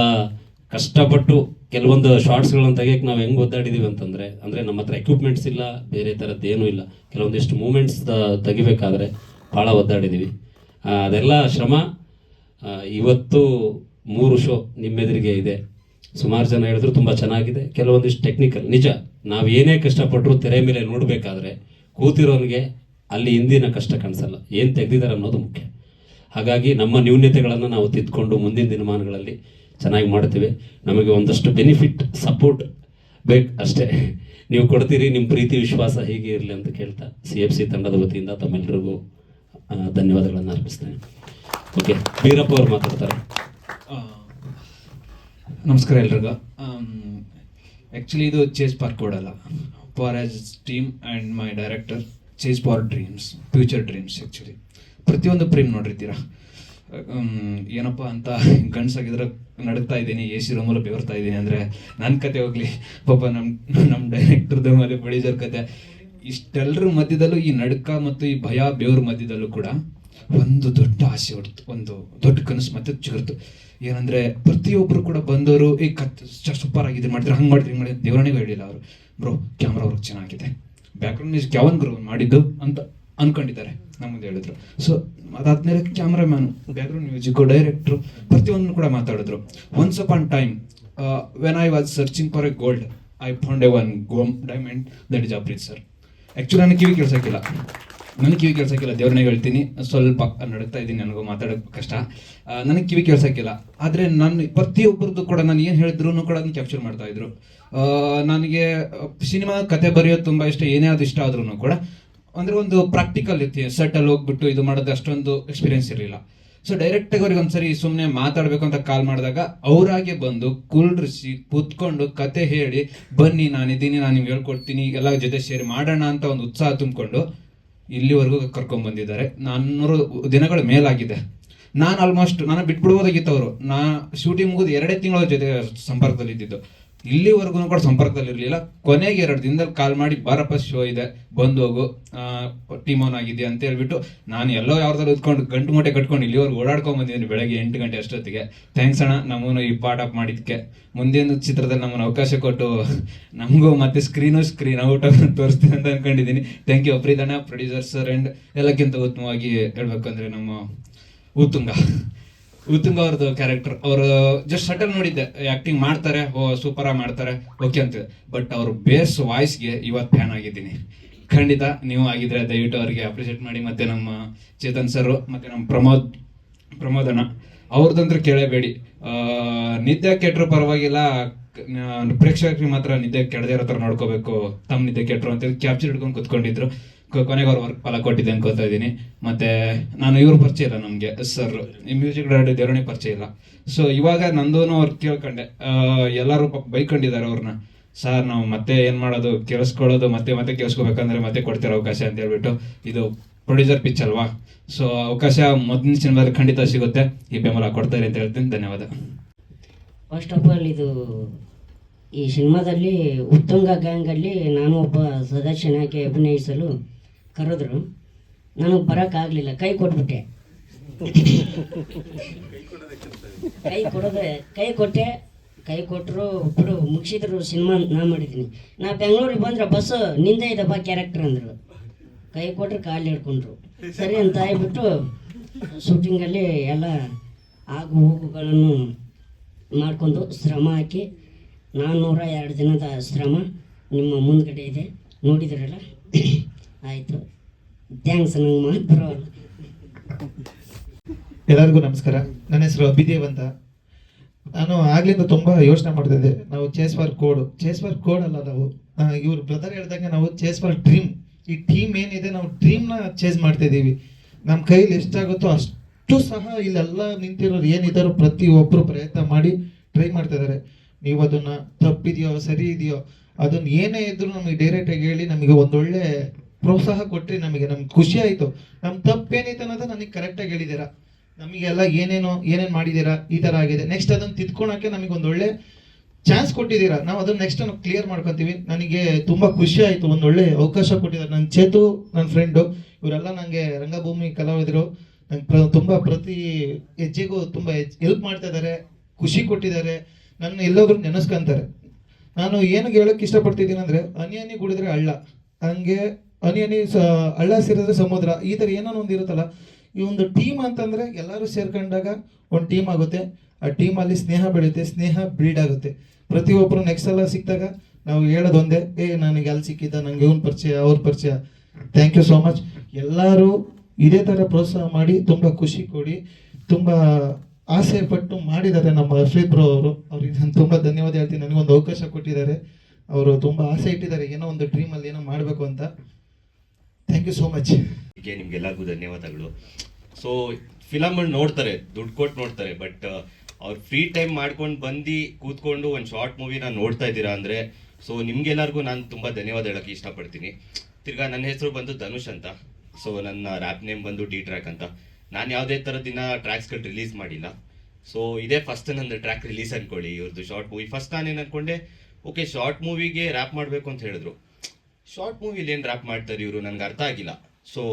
ಕಷ್ಟಪಟ್ಟು ಕೆಲವೊಂದು ಶಾರ್ಟ್ಸ್ಗಳನ್ನು ತೆಗೆಯೋಕ್ಕೆ ನಾವು ಹೆಂಗೆ ಒದ್ದಾಡಿದ್ದೀವಿ ಅಂತಂದರೆ, ಅಂದರೆ ನಮ್ಮ ಹತ್ರ ಎಕ್ವಿಪ್ಮೆಂಟ್ಸ್ ಇಲ್ಲ, ಬೇರೆ ಥರದ್ದು ಏನೂ ಇಲ್ಲ. ಕೆಲವೊಂದಿಷ್ಟು ಮೂಮೆಂಟ್ಸ್ ತೆಗಿಬೇಕಾದ್ರೆ ಭಾಳ ಒದ್ದಾಡಿದ್ದೀವಿ ಅದೆಲ್ಲ ಶ್ರಮ ಇವತ್ತು ಮೂರು ಶೋ ನಿಮ್ಮೆದುರಿಗೆ ಇದೆ. ಸುಮಾರು ಜನ ಹೇಳಿದ್ರು ತುಂಬ ಚೆನ್ನಾಗಿದೆ. ಕೆಲವೊಂದಿಷ್ಟು ಟೆಕ್ನಿಕಲ್ ನಿಜ, ನಾವು ಏನೇ ಕಷ್ಟಪಟ್ಟರು ತೆರೆ ಮೇಲೆ ನೋಡಬೇಕಾದ್ರೆ ಕೂತಿರೋನಿಗೆ ಅಲ್ಲಿ ಹಿಂದಿನ ಕಷ್ಟ ಕಾಣಿಸಲ್ಲ, ಏನು ತೆಗೆದಿದ್ದಾರೆ ಅನ್ನೋದು ಮುಖ್ಯ. ಹಾಗಾಗಿ ನಮ್ಮ ನ್ಯೂನ್ಯತೆಗಳನ್ನು ನಾವು ತಿದ್ದುಕೊಂಡು ಮುಂದಿನ ದಿನಮಾನಗಳಲ್ಲಿ ಚೆನ್ನಾಗಿ ಮಾಡ್ತೀವಿ. ನಮಗೆ ಒಂದಷ್ಟು ಬೆನಿಫಿಟ್ ಸಪೋರ್ಟ್ ಬೇಕು ಅಷ್ಟೇ. ನೀವು ಕೊಡ್ತೀರಿ ನಿಮ್ಮ ಪ್ರೀತಿ, ವಿಶ್ವಾಸ ಹೀಗೆ ಇರಲಿ ಅಂತ ಕೇಳ್ತಾ ಸಿ ಎಫ್ ಸಿ ತಂಡದ ವತಿಯಿಂದ ತಮ್ಮೆಲ್ಲರಿಗೂ ಧನ್ಯವಾದಗಳನ್ನು ಅರ್ಪಿಸ್ತೇನೆ. ಓಕೆ ವೀರಪ್ಪ ಅವರು ಮಾತಾಡ್ತಾರೆ. ನಮಸ್ಕಾರ ಎಲ್ರಿಗೂ. ಆ್ಯಕ್ಚುಲಿ ಇದು ಚೇಸ್ ಪಾರ್ಕ್ ಕೊಡಲ್ಲ for us team and my director chase for dreams future dreams actually ಪ್ರತಿಯೊಂದು ಪ್ರೇಮ್ ನೋಡಿರ್ತೀರಾ? ಏನಪ್ಪ ಅಂತ ಗಂಡ್ಸಾಗಿದ್ರೆ ನಡುಗ್ತಾ ಇದ್ದೀನಿ ಎ ಸಿ ರೂಮಲ್ಲಿ ಬೆವರ್ತಾ ಇದ್ದೀನಿ ಅಂದರೆ ನನ್ನ ಕತೆ ಹೋಗಲಿ. ಪಾಪ ನಮ್ಮ ನಮ್ಮ ಡೈರೆಕ್ಟರ್ದು ಮೇಲೆ ಬಳಿಜರ್ ಕತೆ. ಇಷ್ಟೆಲ್ಲರ ಮಧ್ಯದಲ್ಲೂ ಈ ನಡುಕ ಮತ್ತು ಈ ಭಯ ಬೆವ್ರ ಮಧ್ಯದಲ್ಲೂ ಕೂಡ ಒಂದು ದೊಡ್ಡ ಆಸೆ ಹೊಡ್ತು, ಒಂದು ದೊಡ್ಡ ಕನಸು ಮತ್ತೆ ಚಿಗುರ್ತು ಏನಂದ್ರೆ ಪ್ರತಿಯೊಬ್ಬರು ಕೂಡ ಬಂದವರು ಈ ಕತ್ ಸೂಪರ್ ಆಗಿದೆ, ಮಾಡಿದ್ರೆ ಹಂಗೆ ಮಾಡಿದ್ರೆ ಹಿಂಗೆ ಮಾಡಿದ್ರೆ, ದೇವರನಿಗೂ ಹೇಳಿಲ್ಲ ಅವರು. ಬ್ರೋ ಕ್ಯಾಮ್ರಾ ವರ್ಕ್ ಚೆನ್ನಾಗಿದೆ. ಬ್ಯಾಕ್ಗ್ರೌಂಡ್ ಮ್ಯೂಸಿಕ್ ಯಾವನ್ ಗ್ರೋ ಮಾಡಿದ್ದು? ಅಂತ ಅನ್ಕೊಂಡಿದ್ದಾರೆ ನಮ್ಮದು ಮುಂದೆ ಹೇಳಿದ್ರು. ಸೊ ಅದಾದ್ಮೇಲೆ ಕ್ಯಾಮ್ರಾಮ್ಯಾನು ಬ್ಯಾಕ್ಗ್ರೌಂಡ್ ಮ್ಯೂಸಿಕ್ ಡೈರೆಕ್ಟ್ರು ಪ್ರತಿಯೊಂದು ಕೂಡ ಮಾತಾಡಿದ್ರು. Once upon time when I was searching for a gold I found a one gem diamond that is Apreeth sir actually ನನಗೆ ಕಿವಿ ಕೇಳ್ಸಕ್ಕಿಲ್ಲ ನನಗೆ ಕಿವಿ ಕೆಲಸಕ್ಕಿಲ್ಲ ದೇವ್ರನ್ನ ಹೇಳ್ತೀನಿ. ಸ್ವಲ್ಪ ನಡುತ್ತಾ ಇದ್ದೀನಿ, ನನಗೂ ಮಾತಾಡೋಕೆ ಕಷ್ಟ. ನನಗೆ ಕಿವಿ ಕೇಳ್ಸಕ್ಕಿಲ್ಲ ಆದರೆ ನನ್ನ ಪ್ರತಿಯೊಬ್ಬರದ್ದು ಕೂಡ ನಾನು ಏನು ಹೇಳಿದ್ರು ಕೂಡ ಅದನ್ನ ಕ್ಯಾಪ್ಚರ್ ಮಾಡ್ತಾ ಇದ್ರು. ನನಗೆ ಸಿನಿಮಾ ಕತೆ ಬರೆಯೋದು ತುಂಬ ಇಷ್ಟ, ಏನೇ ಅದು ಇಷ್ಟ ಆದ್ರೂ ಕೂಡ. ಅಂದರೆ ಒಂದು ಪ್ರಾಕ್ಟಿಕಲ್ ಇತ್ತು ಸೆಟ್ಟಲ್ಲಿ ಹೋಗ್ಬಿಟ್ಟು ಇದು ಮಾಡೋದು ಅಷ್ಟೊಂದು ಎಕ್ಸ್ಪೀರಿಯನ್ಸ್ ಇರಲಿಲ್ಲ. ಸೊ ಡೈರೆಕ್ಟಾಗಿ ಅವ್ರಿಗೆ ಒಂದ್ಸರಿ ಸುಮ್ಮನೆ ಮಾತಾಡಬೇಕು ಅಂತ ಕಾಲ್ ಮಾಡಿದಾಗ ಅವರಾಗೆ ಬಂದು ಕುಳ್ಳಿಸಿ ಕೂತ್ಕೊಂಡು ಕತೆ ಹೇಳಿ, ಬನ್ನಿ, ನಾನಿದ್ದೀನಿ, ನಾನು ನಿಮ್ಗೆ ಹೇಳ್ಕೊಡ್ತೀನಿ ಎಲ್ಲ ಜೊತೆ ಸೇರಿ ಮಾಡೋಣ ಅಂತ ಒಂದು ಉತ್ಸಾಹ ತುಂಬಿಕೊಂಡು ಇಲ್ಲಿವರೆಗೂ ಕರ್ಕೊಂಡ್ ಬಂದಿದ್ದಾರೆ. ನಾನ್ನೂರು ದಿನಗಳ ಮೇಲಾಗಿದೆ. ನಾನು ಆಲ್ಮೋಸ್ಟ್ ನಾನು ಬಿಟ್ಬಿಡ್ಬೋದಾಗಿತ್ತು ಅವರು ನಾ ಶೂಟಿಂಗ್ ಮುಗಿದು ಎರಡೇ ತಿಂಗಳ ಜೊತೆ ಸಂಪರ್ಕದಲ್ಲಿ ಇಲ್ಲಿವರೆಗೂ ಕೂಡ ಸಂಪರ್ಕದಲ್ಲಿ ಇರಲಿಲ್ಲ ಕೊನೆಗೆ ಎರಡು ದಿನದಲ್ಲಿ ಕಾಲ್ ಮಾಡಿ, ಬಾರಪ್ಪ ಶೋ ಇದೆ, ಬಂದು ಹೋಗು. ಟೀಮ್ ಆನ್ ಆಗಿದೆ ಅಂತ ಹೇಳ್ಬಿಟ್ಟು ನಾನು ಎಲ್ಲೋ ಯಾವ್ದಾದ್ರು ಉತ್ಕೊಂಡು ಗಂಟು ಮೂಟೆ ಕಟ್ಕೊಂಡು ಇಲ್ಲಿವರೆಗೂ ಓಡಾಡ್ಕೊಂಡ್ ಬಂದಿದ್ದೀನಿ ಬೆಳಗ್ಗೆ ಎಂಟು ಗಂಟೆ ಅಷ್ಟೊತ್ತಿಗೆ. ಥ್ಯಾಂಕ್ಸ್ ಅಣ್ಣ, ನಮ್ಮನ್ನು ಈ ಪಾರ್ಟ್ ಅಪ್ ಮಾಡಿದ್ಕೆ ಮುಂದಿನ ಚಿತ್ರದಲ್ಲಿ ನಮ್ಮನ್ನು ಅವಕಾಶ ಕೊಟ್ಟು ನಮಗೂ ಮತ್ತೆ ಸ್ಕ್ರೀನು ಸ್ಕ್ರೀನ್ ಔಟ್ ತೋರಿಸ್ತೀನಿ ಅಂತ ಅನ್ಕೊಂಡಿದ್ದೀನಿ. ಥ್ಯಾಂಕ್ ಯು ಅಪ್ರೀದಣ್ಣ ಪ್ರೊಡ್ಯೂಸರ್ ಸರ್ ಆ್ಯಂಡ್ ಎಲ್ಲಕ್ಕಿಂತ ಉತ್ತಮವಾಗಿ ಹೇಳ್ಬೇಕಂದ್ರೆ ನಮ್ಮ ಉತ್ತುಂಗ. ಉತ್ತುಂಗ ಅವ್ರದ್ದು ಕ್ಯಾರೆಕ್ಟರ್ ಅವರು ಜಸ್ಟ್ ಸಟಲ್ ನೋಡಿದ್ದೆ ಆಕ್ಟಿಂಗ್ ಮಾಡ್ತಾರೆ, ಓ ಸೂಪರ್ ಆಗಿ ಮಾಡ್ತಾರೆ ಓಕೆ ಅಂತ ಬಟ್ ಅವ್ರ ಬೇಸ್ ವಾಯ್ಸ್ಗೆ ಇವತ್ತು ಫ್ಯಾನ್ ಆಗಿದ್ದೀನಿ. ಖಂಡಿತ ನೀವು ಆಗಿದ್ರೆ ದಯವಿಟ್ಟು ಅವರಿಗೆ ಅಪ್ರಿಷಿಯೇಟ್ ಮಾಡಿ ಮತ್ತೆ ನಮ್ಮ ಚೇತನ್ ಸರ್ ಮತ್ತೆ ನಮ್ಮ ಪ್ರಮೋದ್, ಪ್ರಮೋದನ. ಅಣ್ಣ ಕೇಳೇಬೇಡಿ. ನಿದ್ದೆ ಕೆಟ್ಟರು ಪರವಾಗಿಲ್ಲ. ಪ್ರೇಕ್ಷಕರಿಗೆ ಮಾತ್ರ ನಿದ್ದೆ ಕೆಡದೇ ಇರೋ ಥರ ನೋಡ್ಕೋಬೇಕು. ತಮ್ಮ ನಿದ್ದೆ ಕೆಟ್ಟರು ಅಂತ ಕ್ಯಾಪ್ಚರ್ ಹಿಡ್ಕೊಂಡು ಕುತ್ಕೊಂಡಿದ್ರು. ಕೊನೆಗೆ ಅವ್ರ ವರ್ಕ್ ಫಲ ಕೊಟ್ಟಿದೆ ಅನ್ಕೋತಾ ಇದ್ದೀನಿ. ಮತ್ತೆ ನಾನು ಇವ್ರ ಪರಿಚಯ ಇಲ್ಲ ನಮಗೆ ಸರ್ ಮ್ಯೂಸಿಕ್ ಡೈರೆಕ್ಟರ್ ದೇವರಣಿ ಪರಿಚಯ ಇಲ್ಲ. ಸೊ ಇವಾಗ ನಂದೂ ಅವ್ರು ಕೇಳ್ಕೊಂಡೆ. ಎಲ್ಲರೂ ಪಾಪ ಬೈಕೊಂಡಿದ್ದಾರೆ ಅವ್ರನ್ನ ಸರ್ ನಾವು ಮತ್ತೆ ಏನ್ ಮಾಡೋದು? ಕೇಳಿಸ್ಕೊಳ್ಳೋದು, ಮತ್ತೆ ಮತ್ತೆ ಕೇಳಿಸ್ಕೋಬೇಕಂದ್ರೆ ಮತ್ತೆ ಕೊಡ್ತೀರ ಅವಕಾಶ ಅಂತ ಹೇಳ್ಬಿಟ್ಟು ಇದು ಪ್ರೊಡ್ಯೂಸರ್ ಪಿಚ್ ಅಲ್ವಾ? ಸೊ ಅವಕಾಶ ಮೊದಲಿನ ಸಿನಿಮಾದಲ್ಲಿ ಖಂಡಿತ ಸಿಗುತ್ತೆ. ಈ ಬೆಂಬಲ ಕೊಡ್ತಾರೆ ಅಂತ ಹೇಳ್ತೀನಿ. ಧನ್ಯವಾದ. ಫಸ್ಟ್ ಆಫ್ ಆಲ್ ಇದು ಈ ಸಿನಿಮಾದಲ್ಲಿ ಉತ್ತುಂಗ ಗ್ಯಾಂಗಲ್ಲಿ ನಾನು ಒಬ್ಬ ಸದಸ್ಯನಾಗಿ ಅಭಿನಯಿಸಲು ಕರೆದ್ರು ನನಗೆ ಬರೋಕ್ಕಾಗಲಿಲ್ಲ ಕೈ ಕೊಟ್ಬಿಟ್ಟೆ. ಕೈ ಕೊಡೋದೆ, ಕೈ ಕೊಟ್ಟೆ, ಕೈ ಕೊಟ್ಟರು ಬಿಡು, ಮುಗಿಸಿದ್ರು ಸಿನಿಮಾ ನಾ ಮಾಡಿದ್ದೀನಿ. ನಾ ಬೆಂಗಳೂರಿಗೆ ಬಂದ್ರೆ ಬಸ್ಸು ನಿಂದೆ ಇದಪ್ಪ ಕ್ಯಾರೆಕ್ಟರ್ ಅಂದರು. ಕೈ ಕೊಟ್ಟರು ಕಾಲು ಹಿಡ್ಕೊಂಡ್ರು ಸರಿ ಅಂತ ಹೇಳ್ಬಿಟ್ಟು ಶೂಟಿಂಗಲ್ಲಿ ಎಲ್ಲ ಆಗು ಹೋಗುಗಳನ್ನು ಮಾಡಿಕೊಂಡು ಶ್ರಮ ಹಾಕಿ ನಾನ್ನೂರ ಎರಡು ದಿನದ ಶ್ರಮ ನಿಮ್ಮ ಮುಂದ್ಗಡೆ ಇದೆ. ನೋಡಿದ್ರಲ್ಲ? ಆಯಿತು. ಥ್ಯಾಂಕ್ಸ್ ನಂಗೆ ಎಲ್ಲರಿಗೂ ನಮಸ್ಕಾರ. ನನ್ನ ಹೆಸರು ಅಭಿದೇವ್ ಅಂತ. ನಾನು ಆಗ್ಲಿಂದ ತುಂಬಾ ಯೋಚನೆ ಮಾಡ್ತಿದ್ದೆ ನಾವು chase for code chase for code ಅಲ್ಲ ನಾವು. ಇವ್ರ ಬ್ರದರ್ ಹೇಳ್ದಂಗೆ ನಾವು ಚೇಸ್ ಫಾರ್ ಡ್ರೀಮ್ ಈ ಟೀಮ್ ಏನಿದೆ ನಾವು ಡ್ರೀಮ್ನ ಚೇಸ್ ಮಾಡ್ತಾ ಇದೀವಿ ನಮ್ಮ ಕೈಲಿ ಎಷ್ಟಾಗುತ್ತೋ ಅಷ್ಟು ಸಹ ಇಲ್ಲೆಲ್ಲ ನಿಂತಿರೋರು ಏನಿದ್ದಾರೋ ಪ್ರತಿ ಒಬ್ಬರು ಪ್ರಯತ್ನ ಮಾಡಿ ಟ್ರೈ ಮಾಡ್ತಾ ಇದ್ದಾರೆ ನೀವು ಅದನ್ನ ತಪ್ಪಿದೆಯೋ, ಸರಿ ಇದೆಯೋ, ಅದನ್ನ ಏನೇ ಇದ್ರು ನಮಗೆ ಡೈರೆಕ್ಟ್ ಆಗಿ ಹೇಳಿ ನಮಗೆ ಒಂದೊಳ್ಳೆ ಪ್ರೋತ್ಸಾಹ ಕೊಟ್ರಿ ನಮಗೆ, ನಮ್ಗೆ ಖುಷಿ ಆಯ್ತು. ನಮ್ ತಪ್ಪೇನೈತೆ ಅನ್ನೋದು ನನಗೆ ಕರೆಕ್ಟಾಗಿ ಹೇಳಿದ್ದೀರಾ? ನಮಗೆಲ್ಲ ಏನೇನೋ, ಏನೇನು ಮಾಡಿದ್ದೀರಾ? ಈ ತರ ಆಗಿದೆ. ನೆಕ್ಸ್ಟ್ ಅದನ್ನ ತಿದ್ಕೊಳಕ್ಕೆ ನಮಗೆ ಒಂದು ಒಳ್ಳೆ ಚಾನ್ಸ್ ಕೊಟ್ಟಿದ್ದೀರಾ? ನಾವು ಅದನ್ನ ನೆಕ್ಸ್ಟ್ ನಾವು ಕ್ಲಿಯರ್ ಮಾಡ್ಕೊತೀವಿ. ನನಗೆ ತುಂಬಾ ಖುಷಿ ಆಯಿತು, ಒಂದು ಒಳ್ಳೆ ಅವಕಾಶ ಕೊಟ್ಟಿದ್ದಾರೆ. ನನ್ನ ಚೇತು ನನ್ನ ಫ್ರೆಂಡು ಇವರೆಲ್ಲ ನನಗೆ ರಂಗಭೂಮಿ ಕಲಾವಿದರು. ನಂಗೆ ತುಂಬಾ ಪ್ರತಿ ಹೆಜ್ಜೆಗೂ ತುಂಬಾ ಹೆಲ್ಪ್ ಮಾಡ್ತಾ ಇದ್ದಾರೆ, ಖುಷಿ ಕೊಟ್ಟಿದ್ದಾರೆ. ನನ್ನ ಎಲ್ಲೊಬ್ರು ನೆನೆಸ್ಕೊಂತಾರೆ. ನಾನು ಏನು ಹೇಳಕ್ ಇಷ್ಟಪಡ್ತಿದ್ದೀನಿ ಅಂದ್ರೆ ಅನ್ಯಾನಿ ಹನಿ ಕುಡಿದ್ರೆ ಹಳ್ಳ ಹಂಗೆ ಅನಿ ಸ, ಹಳ್ಳ ಸೇರಿದ್ರೆ ಸಮುದ್ರ. ಈ ಥರ ಏನೋ ಒಂದು ಇರುತ್ತಲ್ಲ, ಈ ಒಂದು ಟೀಮ್ ಅಂತಂದ್ರೆ ಎಲ್ಲರೂ ಸೇರ್ಕೊಂಡಾಗ ಒಂದು ಟೀಮ್ ಆಗುತ್ತೆ. ಆ ಟೀಮಲ್ಲಿ ಸ್ನೇಹ ಬೆಳೆಯುತ್ತೆ, ಸ್ನೇಹ ಬ್ರೀಡ್ ಆಗುತ್ತೆ. ಪ್ರತಿಯೊಬ್ಬರು ನೆಕ್ಸ್ಟ್ ಸಲ ಸಿಕ್ಕಿದಾಗ ನಾವು ಹೇಳೋದೊಂದೇ, ಏ, ನನಗೆ ಅಲ್ಲಿ ಸಿಕ್ಕಿದ್ದ, ನಂಗೆ ಇವನ್ ಪರಿಚಯ, ಅವ್ರ ಪರಿಚಯ. ಥ್ಯಾಂಕ್ ಯು ಸೋ ಮಚ್ ಎಲ್ಲರೂ ಇದೇ ಥರ ಪ್ರೋತ್ಸಾಹ ಮಾಡಿ, ತುಂಬ ಖುಷಿ ಕೊಡಿ, ತುಂಬ ಆಸೆ ಪಟ್ಟು ಮಾಡಿದ್ದಾರೆ ನಮ್ಮ ಅಶ್ವಿತ್ ಬ್ರೋ ಅವರು. ಅವ್ರಿಗೆ ನಾನು ತುಂಬ ಧನ್ಯವಾದ ಹೇಳ್ತೀನಿ. ನನಗೊಂದು ಅವಕಾಶ ಕೊಟ್ಟಿದ್ದಾರೆ. ಅವರು ತುಂಬ ಆಸೆ ಇಟ್ಟಿದ್ದಾರೆ, ಏನೋ ಒಂದು ಡ್ರೀಮಲ್ಲಿ ಏನೋ ಮಾಡಬೇಕು ಅಂತ. ಥ್ಯಾಂಕ್ ಯು ಸೋ ಮಚ್ ಹೀಗೆ ನಿಮ್ಗೆಲ್ಲರಿಗೂ ಧನ್ಯವಾದಗಳು. ಸೊ ಫಿಲಮ್ಗಳು ನೋಡ್ತಾರೆ, ದುಡ್ಡು ಕೊಟ್ಟು ನೋಡ್ತಾರೆ ಬಟ್ ಅವ್ರು ಫ್ರೀ ಟೈಮ್ ಮಾಡ್ಕೊಂಡು ಬಂದು ಕೂತ್ಕೊಂಡು ಒಂದು ಶಾರ್ಟ್ ಮೂವಿನ ನೋಡ್ತಾ ಇದ್ದೀರಾ ಅಂದರೆ ಸೊ ನಿಮ್ಗೆಲ್ಲರಿಗೂ ನಾನು ತುಂಬ ಧನ್ಯವಾದ ಹೇಳೋಕ್ಕೆ ಇಷ್ಟಪಡ್ತೀನಿ. ತಿರ್ಗಾ ನನ್ನ ಹೆಸರು ಬಂದು ಧನುಷ್ ಅಂತ. ಸೊ ನನ್ನ ರ್ಯಾಪ್ ನೇಮ್ ಬಂದು ಡಿ ಟ್ರ್ಯಾಕ್ ಅಂತ. ನಾನು ಯಾವುದೇ ಥರದಿನ ಟ್ರ್ಯಾಕ್ಸ್ಗಳು ರಿಲೀಸ್ ಮಾಡಿಲ್ಲ. ಸೊ ಇದೇ ಫಸ್ಟ್ ನಂದು ಟ್ರ್ಯಾಕ್ ರಿಲೀಸ್ ಅಂದ್ಕೊಳ್ಳಿ ಇವ್ರದ್ದು ಶಾರ್ಟ್ ಮೂವಿ ಫಸ್ಟ್ ನಾನೇನು ಅಂದ್ಕೊಂಡೆ ಓಕೆ ಶಾರ್ಟ್ ಮೂವಿಗೆ ರ್ಯಾಪ್ ಮಾಡಬೇಕು ಅಂತ ಹೇಳಿದ್ರು. ಶಾರ್ಟ್ ಮೂವಿಲಿ ಏನು ರ್ಯಾಪ್ ಮಾಡ್ತಾರೆ ಇವರು? ನನಗೆ ಅರ್ಥ ಆಗಿಲ್ಲ. ಸೊ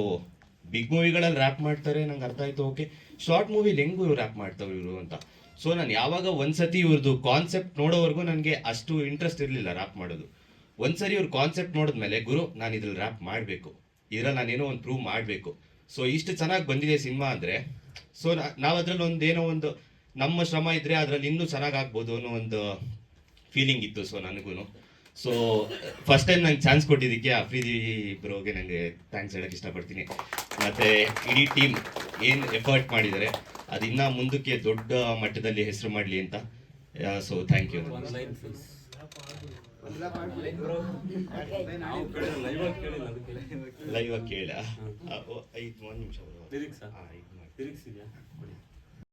ಬಿಗ್ ಮೂವಿಗಳಲ್ಲಿ ರ್ಯಾಪ್ ಮಾಡ್ತಾರೆ, ನಂಗೆ ಅರ್ಥ ಆಯ್ತು ಓಕೆ ಶಾರ್ಟ್ ಮೂವಿಲಿ ಹೆಂಗೂ ಇವ್ರು ರ್ಯಾಪ್ ಮಾಡ್ತಾವೆ ಇವರು ಅಂತ? ಸೊ ನಾನು ಯಾವಾಗ ಒಂದ್ಸತಿ ಇವ್ರದ್ದು ಕಾನ್ಸೆಪ್ಟ್ ನೋಡೋವರೆಗೂ ನನಗೆ ಅಷ್ಟು ಇಂಟ್ರೆಸ್ಟ್ ಇರಲಿಲ್ಲ ರ್ಯಾಪ್ ಮಾಡೋದು. ಒಂದ್ಸರಿ ಇವ್ರ ಕಾನ್ಸೆಪ್ಟ್ ನೋಡಿದ್ಮೇಲೆ, ಗುರು, ನಾನು ಇದ್ರಲ್ಲಿ ರ್ಯಾಪ್ ಮಾಡಬೇಕು. ಇದ್ರಲ್ಲಿ ನಾನೇನೋ ಒಂದು ಪ್ರೂವ್ ಮಾಡಬೇಕು. ಸೊ ಇಷ್ಟು ಚೆನ್ನಾಗಿ ಬಂದಿದೆ ಸಿನಿಮಾ ಅಂದರೆ ಸೊ ನಾವು ಅದ್ರಲ್ಲಿ ಒಂದೇನೋ ಒಂದು, ನಮ್ಮ ಶ್ರಮ ಇದ್ರೆ ಅದ್ರಲ್ಲಿ ಇನ್ನೂ ಚೆನ್ನಾಗಿ ಆಗ್ಬೋದು ಅನ್ನೋ ಒಂದು ಫೀಲಿಂಗ್ ಇತ್ತು ಸೊ ನನಗೂ ಸೊ ಫಸ್ಟ್ ಟೈಮ್ ನಂಗೆ ಚಾನ್ಸ್ ಕೊಟ್ಟಿದ್ದಕ್ಕೆ ಅಫ್ರೀದಿ ಬ್ರೋಗೆ ನನಗೆ ಥ್ಯಾಂಕ್ಸ್ ಹೇಳಕ್ಕೆ ಇಷ್ಟಪಡ್ತೀನಿ. ಮತ್ತು ಇಡೀ ಟೀಮ್ ಏನು ಎಫರ್ಟ್ ಮಾಡಿದರೆ ಅದು ಇನ್ನೂ ಮುಂದಕ್ಕೆ ದೊಡ್ಡ ಮಟ್ಟದಲ್ಲಿ ಹೆಸರು ಮಾಡಲಿ ಅಂತ ಸೊ ಥ್ಯಾಂಕ್ ಯು ಲೈವ್ ಕೇಳ ಐದು ಒಂದು ನಿಮಿಷ.